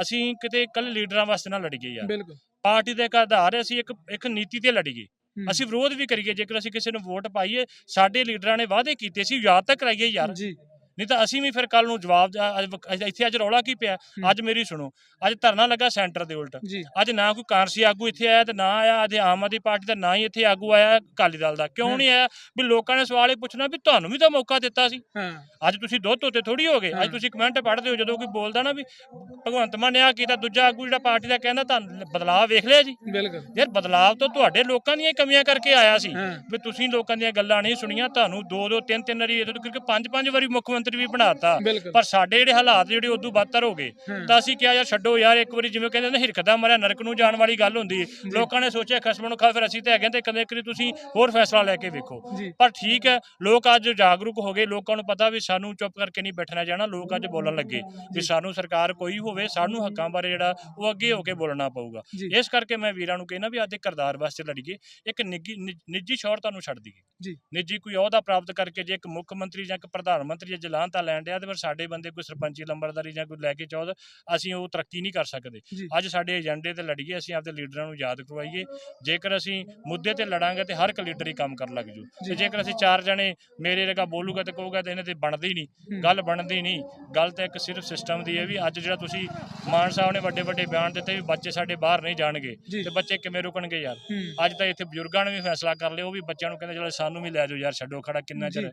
ਅਸੀਂ ਕਿਤੇ ਇਕੱਲੇ ਲੀਡਰਾਂ ਵਾਸਤੇ ਨਾ ਲੜੀਏ ਯਾਰ। ਬਿਲਕੁਲ। ਪਾਰਟੀ ਦੇ ਆਧਾਰ ਅਸੀਂ ਇੱਕ ਇੱਕ ਨੀਤੀ ਤੇ ਲੜੀਏ। ਅਸੀਂ ਵਿਰੋਧ ਵੀ ਕਰੀਏ ਜੇਕਰ ਅਸੀਂ ਕਿਸੇ ਨੂੰ ਵੋਟ ਪਾਈਏ ਸਾਡੇ ਲੀਡਰਾਂ ਨੇ ਵਾਅਦੇ ਕੀਤੇ ਸੀ ਯਾਦ ਤਾਂ ਕਰਾਈਏ ਯਾਰ। ਜੀ। ਨਹੀਂ ਤਾਂ ਅਸੀਂ ਵੀ ਫਿਰ ਕੱਲ ਨੂੰ ਜਵਾਬ ਦ- ਅੱਜ ਇੱਥੇ ਅੱਜ ਰੌਲਾ ਕੀ ਪਿਆ। ਅੱਜ ਮੇਰੀ ਸੁਣੋ ਅੱਜ ਧਰਨਾ ਲੱਗਾ ਸੈਂਟਰ ਦੇ ਉਲਟ। ਅੱਜ ਨਾ ਕੋਈ ਕਾਂਗਰਸੀ ਆਗੂ ਇੱਥੇ ਆਇਆ ਤੇ ਨਾ ਆਇਆ ਅੱਜ ਆਮ ਆਦਮੀ ਪਾਰਟੀ ਦਾ ਨਾ ਹੀ ਇੱਥੇ ਆਗੂ ਆਇਆ ਅਕਾਲੀ ਦਲ ਦਾ। ਕਿਉਂ। ਨਹੀਂ ਆਇਆ? ਵੀ ਲੋਕਾਂ ਨੇ ਸਵਾਲ ਇਹ ਪੁੱਛਣਾ ਵੀ ਤੁਹਾਨੂੰ ਵੀ ਤਾਂ ਮੌਕਾ ਦਿੱਤਾ ਸੀ। ਅੱਜ ਤੁਸੀਂ ਦੁੱਧ ਧੋਤੇ ਥੋੜੀ ਹੋ ਗਏ। ਅੱਜ ਤੁਸੀਂ ਕਮੈਂਟ ਪੜ੍ਹਦੇ ਹੋ ਜਦੋਂ ਕੋਈ ਬੋਲਦਾ ਨਾ ਵੀ ਭਗਵੰਤ ਮਾਨ ਨੇ ਆ ਕੀਤਾ ਦੂਜਾ ਆਗੂ ਜਿਹੜਾ ਪਾਰਟੀ ਦਾ ਕਹਿੰਦਾ ਤੁਹਾਨੂੰ ਬਦਲਾਅ ਵੇਖ ਲਿਆ ਜੀ। ਬਿਲਕੁਲ। ਯਾਰ ਬਦਲਾਅ ਤਾਂ ਤੁਹਾਡੇ ਲੋਕਾਂ ਦੀਆਂ ਕਮੀਆਂ ਕਰਕੇ ਆਇਆ ਸੀ। ਵੀ ਤੁਸੀਂ ਲੋਕਾਂ ਦੀਆਂ ਗੱਲਾਂ ਨਹੀਂ ਸੁਣੀਆਂ ਤੁਹਾਨੂੰ ਦੋ ਦੋ ਤਿੰਨ ਤਿੰਨ ਵਾਰੀ ਕਿਉਂਕਿ ਪੰਜ ਪੰਜ ਵਾਰੀ ਮੁੱਖ ਮੰਤਰੀ ਵੀ ਬਣਾਤਾ। ਪਰ ਸਾਡੇ ਜਿਹੜੇ ਹਾਲਾਤ ਜਿਹੜੇ ਉਦੋਂ ਬਦਤਰ ਹੋ ਗਏ। ਤਾਂ ਅਸੀਂ ਕਿਹਾ ਯਾਰ ਛੱਡੋ ਯਾਰ ਇੱਕ ਵਾਰੀ ਜਿਵੇਂ ਕਹਿੰਦੇ ਨੇ ਹਿਰਖਦਾ ਮਰਿਆ ਨਰਕ ਨੂੰ ਜਾਣ ਵਾਲੀ ਗੱਲ ਹੁੰਦੀ। ਲੋਕਾਂ ਨੇ ਸੋਚਿਆ ਖਸਮ ਨੂੰ ਖਾ ਫਿਰ ਅਸੀਂ ਤਾਂ ਹੈਗੇ ਤੇ ਕਦੇ ਕਰੀ ਤੁਸੀਂ ਹੋਰ ਫੈਸਲਾ ਲੈ ਕੇ ਵੇਖੋ। ਪਰ ਠੀਕ ਹੈ ਲੋਕ ਅੱਜ ਜਾਗਰੂਕ ਹੋ ਗਏ। ਲੋਕਾਂ ਨੂੰ ਪਤਾ ਵੀ ਸਾਨੂੰ ਚੁੱਪ ਕਰਕੇ ਨਹੀਂ ਬੈਠਣਾ ਜਾਣਾ। ਲੋਕ ਅੱਜ ਬੋਲਣ ਲੱਗੇ ਵੀ ਸਾਨੂੰ ਸਰਕਾਰ ਕੋਈ ਹੋਵੇ ਸਾਨੂੰ ਹੱਕਾਂ ਬਾਰੇ ਜਿਹੜਾ ਉਹ ਅੱਗੇ ਹੋ ਕੇ ਬੋਲਣਾ ਪਊਗਾ। ਇਸ ਕਰਕੇ ਮੈਂ ਵੀਰਾਂ ਨੂੰ ਕਹਿਣਾ ਵੀ ਅੱਜ ਕਿਰਦਾਰ ਵਾਸਤੇ ਲੜੀਏ। ਇੱਕ ਨਿੱਜੀ ਸ਼ੌਹਰਤਾਂ ਨੂੰ ਛੱਡ ਦਈਏ। ਜੀ। ਨਿੱਜੀ ਕੋਈ ਅਹੁਦਾ ਪ੍ਰਾਪਤ ਕਰਕੇ ਜੇ ਇੱਕ ਮੁੱਖ ਮੰਤਰੀ ਜਾਂ ਇੱਕ ਪ੍ਰਧਾਨ ਮੰਤਰੀ ਜੇ ਤਾਂ ਲੈਣ ਡਿਆ ਤੇ ਫਿਰ ਸਾਡੇ ਬੰਦੇ ਕੋਈ ਸਰਪੰਚੀ ਲੰਬਰਦਾਰੀ ਜਾਂ ਕੋਈ ਲੈ ਕੇ ਚਾਹੋ ਅਸੀਂ ਉਹ ਤਰੱਕੀ ਨਹੀਂ ਕਰ ਸਕਦੇ ਅੱਜ ਸਾਡੇ ਏਜੰਡੇ ਤੇ ਲੜੀਏ ਅਸੀਂ ਆਪਦੇ ਲੀਡਰਾਂ ਨੂੰ ਯਾਦ ਕਰਵਾਈਏ ਜੇਕਰ ਅਸੀਂ ਮੁੱਦੇ ਤੇ ਲੜਾਂਗੇ ਤੇ ਹਰ ਇੱਕ ਲੀਡਰ ਹੀ ਕੰਮ ਕਰਨ ਲੱਗ ਜੂ ਤੇ। ਜੇਕਰ ਅਸੀਂ ਚਾਰ ਜਣੇ ਮੇਰੇ ਲਗਾ ਬੋਲੂਗਾ ਤੇ ਕਹੂਗਾ ਤੇ ਇਹਨਾਂ ਤੇ ਬਣਦੀ ਨਹੀਂ। ਗੱਲ ਬਣਦੀ ਨਹੀਂ ਗੱਲ ਤਾਂ ਇੱਕ ਸਿਰਫ ਸਿਸਟਮ ਦੀ ਹੈ ਵੀ ਅੱਜ ਜਿਹੜਾ ਤੁਸੀਂ ਮਾਨ ਸਾਹਿਬ ਨੇ ਵੱਡੇ ਵੱਡੇ ਬਿਆਨ ਦਿੱਤੇ ਵੀ ਬੱਚੇ ਸਾਡੇ ਬਾਹਰ ਨਹੀਂ ਜਾਣਗੇ। ਤੇ ਬੱਚੇ ਕਿਵੇਂ ਰੁਕਣਗੇ ਯਾਰ ਅੱਜ ਤਾਂ ਇੱਥੇ ਬਜ਼ੁਰਗਾਂ ਨੇ ਵੀ ਫੈਸਲਾ ਕਰ ਲਿਆ ਉਹ ਵੀ ਬੱਚਿਆਂ ਨੂੰ ਕਹਿੰਦੇ ਚਲੋ ਸਾਨੂੰ ਵੀ ਲੈ ਜਾਓ ਯਾਰ ਛੱਡੋ ਖੜਾ ਕਿੰਨਾ ਚਿਰ।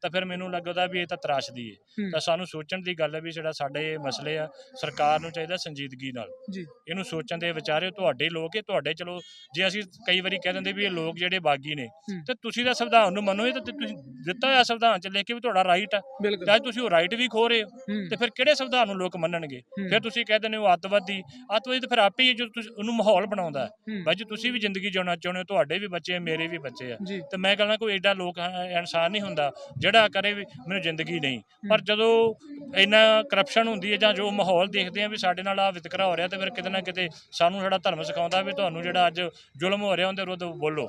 ਤਾਂ ਫਿਰ ਮੈਨੂੰ ਲੱਗਦਾ ਵੀ ਇਹ ਤਾਂ ਤਰਾਸ਼ਦੀ ਹੂੰ। ਤਾਂ ਸਾਨੂੰ ਸੋਚਣ ਦੀ ਗੱਲ ਹੈ ਵੀ ਜਿਹੜਾ ਸਾਡੇ ਇਹ ਮਸਲੇ ਆ ਸਰਕਾਰ ਨੂੰ ਚਾਹੀਦਾ ਸੰਜੀਦਗੀ ਨਾਲ। ਜੀ। ਇਹਨੂੰ ਸੋਚਣ ਦੇ ਵਿਚਾਰੇ ਤੁਹਾਡੇ ਲੋਕ ਇਹ ਤੁਹਾਡੇ ਚਲੋ ਜੇ ਅਸੀਂ ਕਈ ਵਾਰੀ ਕਹਿ ਦਿੰਦੇ ਵੀ ਇਹ ਲੋਕ ਜਿਹੜੇ ਬਾਗੀ ਨੇ। ਤੇ ਤੁਸੀਂ ਤਾਂ ਸੰਵਿਧਾਨ ਨੂੰ ਮੰਨੋ ਇਹ ਤਾਂ ਤੁਸੀਂ ਦਿੱਤਾ ਹੋਇਆ ਸੰਵਿਧਾਨ ਚ ਲਿਖ ਕੇ ਵੀ ਤੁਹਾਡਾ ਰਾਈਟ ਆ। ਅੱਜ ਤੁਸੀਂ ਉਹ ਰਾਈਟ ਵੀ ਖੋ ਰਹੇ ਹੋ ਤੇ ਫਿਰ ਕਿਹੜੇ ਸੰਵਿਧਾਨ ਨੂੰ ਲੋਕ ਮੰਨਣਗੇ। ਫਿਰ ਤੁਸੀਂ ਕਹਿ ਦਿੰਦੇ ਹੋ ਅੱਤਵਾਦੀ। ਅੱਤਵਾਦੀ ਤਾਂ ਫਿਰ ਆਪੇ ਹੀ ਜੋ ਤੁਸੀਂ ਉਹਨੂੰ ਮਾਹੌਲ ਬਣਾਉਂਦਾ। ਹੈ। ਹੂੰ। ਬਾਈ ਜੀ ਤੁਸੀਂ ਵੀ ਜ਼ਿੰਦਗੀ ਜਿਉਣਾ ਚਾਹੁੰਦੇ ਹੋ ਤੁਹਾਡੇ ਵੀ ਬੱਚੇ ਮੇਰੇ ਵੀ ਬੱਚੇ ਆ। ਜੀ। ਤੇ ਮੈਂ ਕਹਿੰਦਾ ਕੋਈ ਐਡਾ ਲੋਕ ਇਨਸਾਨ ਨਹੀਂ ਹੁੰਦਾ ਜਿਹੜਾ ਕਰੇ ਵੀ ਮੈਨੂੰ ਜ਼ਿੰਦਗੀ ਨਹੀਂ ਪਰ ਜਦੋਂ ਇੰਨਾ ਕਰਪਸ਼ਨ ਹੁੰਦੀ ਹੈ ਜਾਂ ਜੋ ਮਾਹੌਲ ਦੇਖਦੇ ਆ ਵੀ ਸਾਡੇ ਨਾਲ ਆ ਵਿਤਕਰਾ ਹੋ ਰਿਹਾ ਤੇ ਫਿਰ ਕਿਤੇ ਨਾ ਕਿਤੇ ਸਾਨੂੰ ਸਾਡਾ ਧਰਮ ਸਿਖਾਉਂਦਾ ਵੀ ਤੁਹਾਨੂੰ ਜਿਹੜਾ ਅੱਜ ਜ਼ੁਲਮ ਹੋ ਰਿਹਾ ਉਹਦੇ ਵਿਰੁੱਧ ਬੋਲੋ।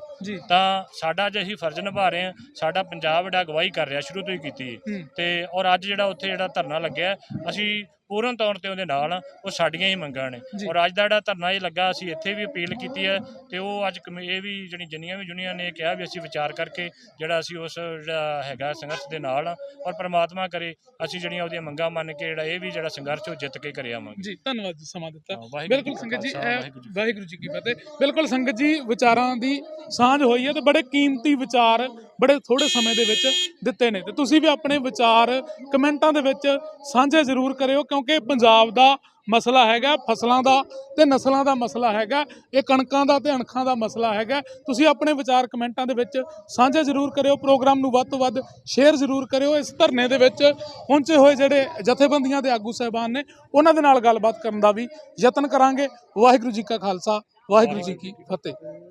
ਤਾਂ ਸਾਡਾ ਅੱਜ ਅਸੀਂ ਫਰਜ਼ ਨਿਭਾ ਰਹੇ ਹਾਂ ਸਾਡਾ ਪੰਜਾਬ ਜਿਹੜਾ ਅਗਵਾਈ ਕਰ ਰਿਹਾ ਸ਼ੁਰੂ ਤੋਂ ਹੀ ਕੀਤੀ ਤੇ ਔਰ ਅੱਜ ਜਿਹੜਾ ਉੱਥੇ ਜਿਹੜਾ ਧਰਨਾ ਲੱਗਿਆ ਅਸੀਂ ਪੂਰਨ ਤੌਰ ਤੇ ਉਹਦੇ ਨਾਲ ਉਹ ਸਾਡੀਆਂ ਹੀ ਮੰਗਾਂ ਨੇ। ਔਰ ਅੱਜ ਦਾ ਜਿਹੜਾ ਧਰਨਾ ਇਹ ਲੱਗਾ ਅਸੀਂ ਇੱਥੇ ਵੀ ਅਪੀਲ ਕੀਤੀ ਹੈ ਤੇ ਉਹ ਅੱਜ ਕਮੇ- ਇਹ ਵੀ ਜਿਹੜੀ ਜਿੰਨੀਆਂ ਵੀ ਯੂਨੀਅਨ ਨੇ ਕਿਹਾ ਵੀ ਅਸੀਂ ਵਿਚਾਰ ਕਰਕੇ ਜਿਹੜਾ ਅਸੀਂ ਉਸ ਜਿਹੜਾ ਹੈਗਾ ਸੰਘਰਸ਼ ਦੇ ਨਾਲ ਔਰ ਪ੍ਰਮਾਤਮਾ ਕਰੇ ਅਸੀਂ ਜਿਹੜੀਆਂ ਉਹਦੀਆਂ ਮੰਗਾਂ ਮੰਨ ਕੇ ਜਿਹੜਾ ਇਹ ਵੀ ਜਿਹੜਾ ਸੰਘਰਸ਼ ਉਹ ਜਿੱਤ ਕੇ ਕਰੇ ਆਵਾਂਗੇ। ਜੀ ਧੰਨਵਾਦ ਜੀ ਸਮਾਂ ਦਿੱਤਾ। ਬਿਲਕੁਲ ਸੰਗਤ ਜੀ ਇਹ ਵਾਹਿਗੁਰੂ ਜੀ ਵਾਹਿਗੁਰੂ ਜੀ ਕੀ ਫਤਿਹ। ਬਿਲਕੁਲ ਸੰਗਤ ਜੀ ਵਿਚਾਰਾਂ ਦੀ ਸਾਂਝ ਹੋਈ ਹੈ ਤੇ ਬੜੇ ਕੀਮਤੀ ਵਿਚਾਰ ਬੜੇ ਥੋੜੇ ਸਮੇਂ ਦੇ ਵਿੱਚ ਦਿੱਤੇ ਨੇ। ਤੇ ਤੁਸੀਂ ਵੀ ਆਪਣੇ ਵਿਚਾਰ ਕਮੈਂਟਾਂ ਦੇ ਵਿੱਚ ਸਾਂਝੇ ਜ਼ਰੂਰ ਕਰਿਓ ਕਿਉਂਕਿ ਪੰਜਾਬ ਦਾ ਮਸਲਾ ਹੈਗਾ, ਫਸਲਾਂ ਦਾ ਤੇ ਨਸਲਾਂ ਦਾ ਮਸਲਾ ਹੈਗਾ, ਇਹ ਕਣਕਾਂ ਦਾ ਤੇ ਅਣਖਾਂ ਦਾ ਮਸਲਾ ਹੈਗਾ। ਤੁਸੀਂ ਆਪਣੇ ਵਿਚਾਰ ਕਮੈਂਟਾਂ ਦੇ ਵਿੱਚ ਸਾਂਝੇ ਜ਼ਰੂਰ ਕਰਿਓ, ਪ੍ਰੋਗਰਾਮ ਨੂੰ ਵੱਧ ਤੋਂ ਵੱਧ ਸ਼ੇਅਰ ਜ਼ਰੂਰ ਕਰਿਓ। ਇਸ ਧਰਨੇ ਦੇ ਵਿੱਚ ਪਹੁੰਚੇ ਹੋਏ ਜਿਹੜੇ ਜਥੇਬੰਦੀਆਂ ਦੇ ਆਗੂ ਸਾਹਿਬਾਨ ਨੇ, ਉਹਨਾਂ ਦੇ ਨਾਲ ਗੱਲਬਾਤ ਕਰਨ ਦਾ ਵੀ ਯਤਨ ਕਰਾਂਗੇ। ਵਾਹਿਗੁਰੂ ਜੀ ਕਾ ਖਾਲਸਾ, ਵਾਹਿਗੁਰੂ ਜੀ ਕੀ ਫਤਿਹ।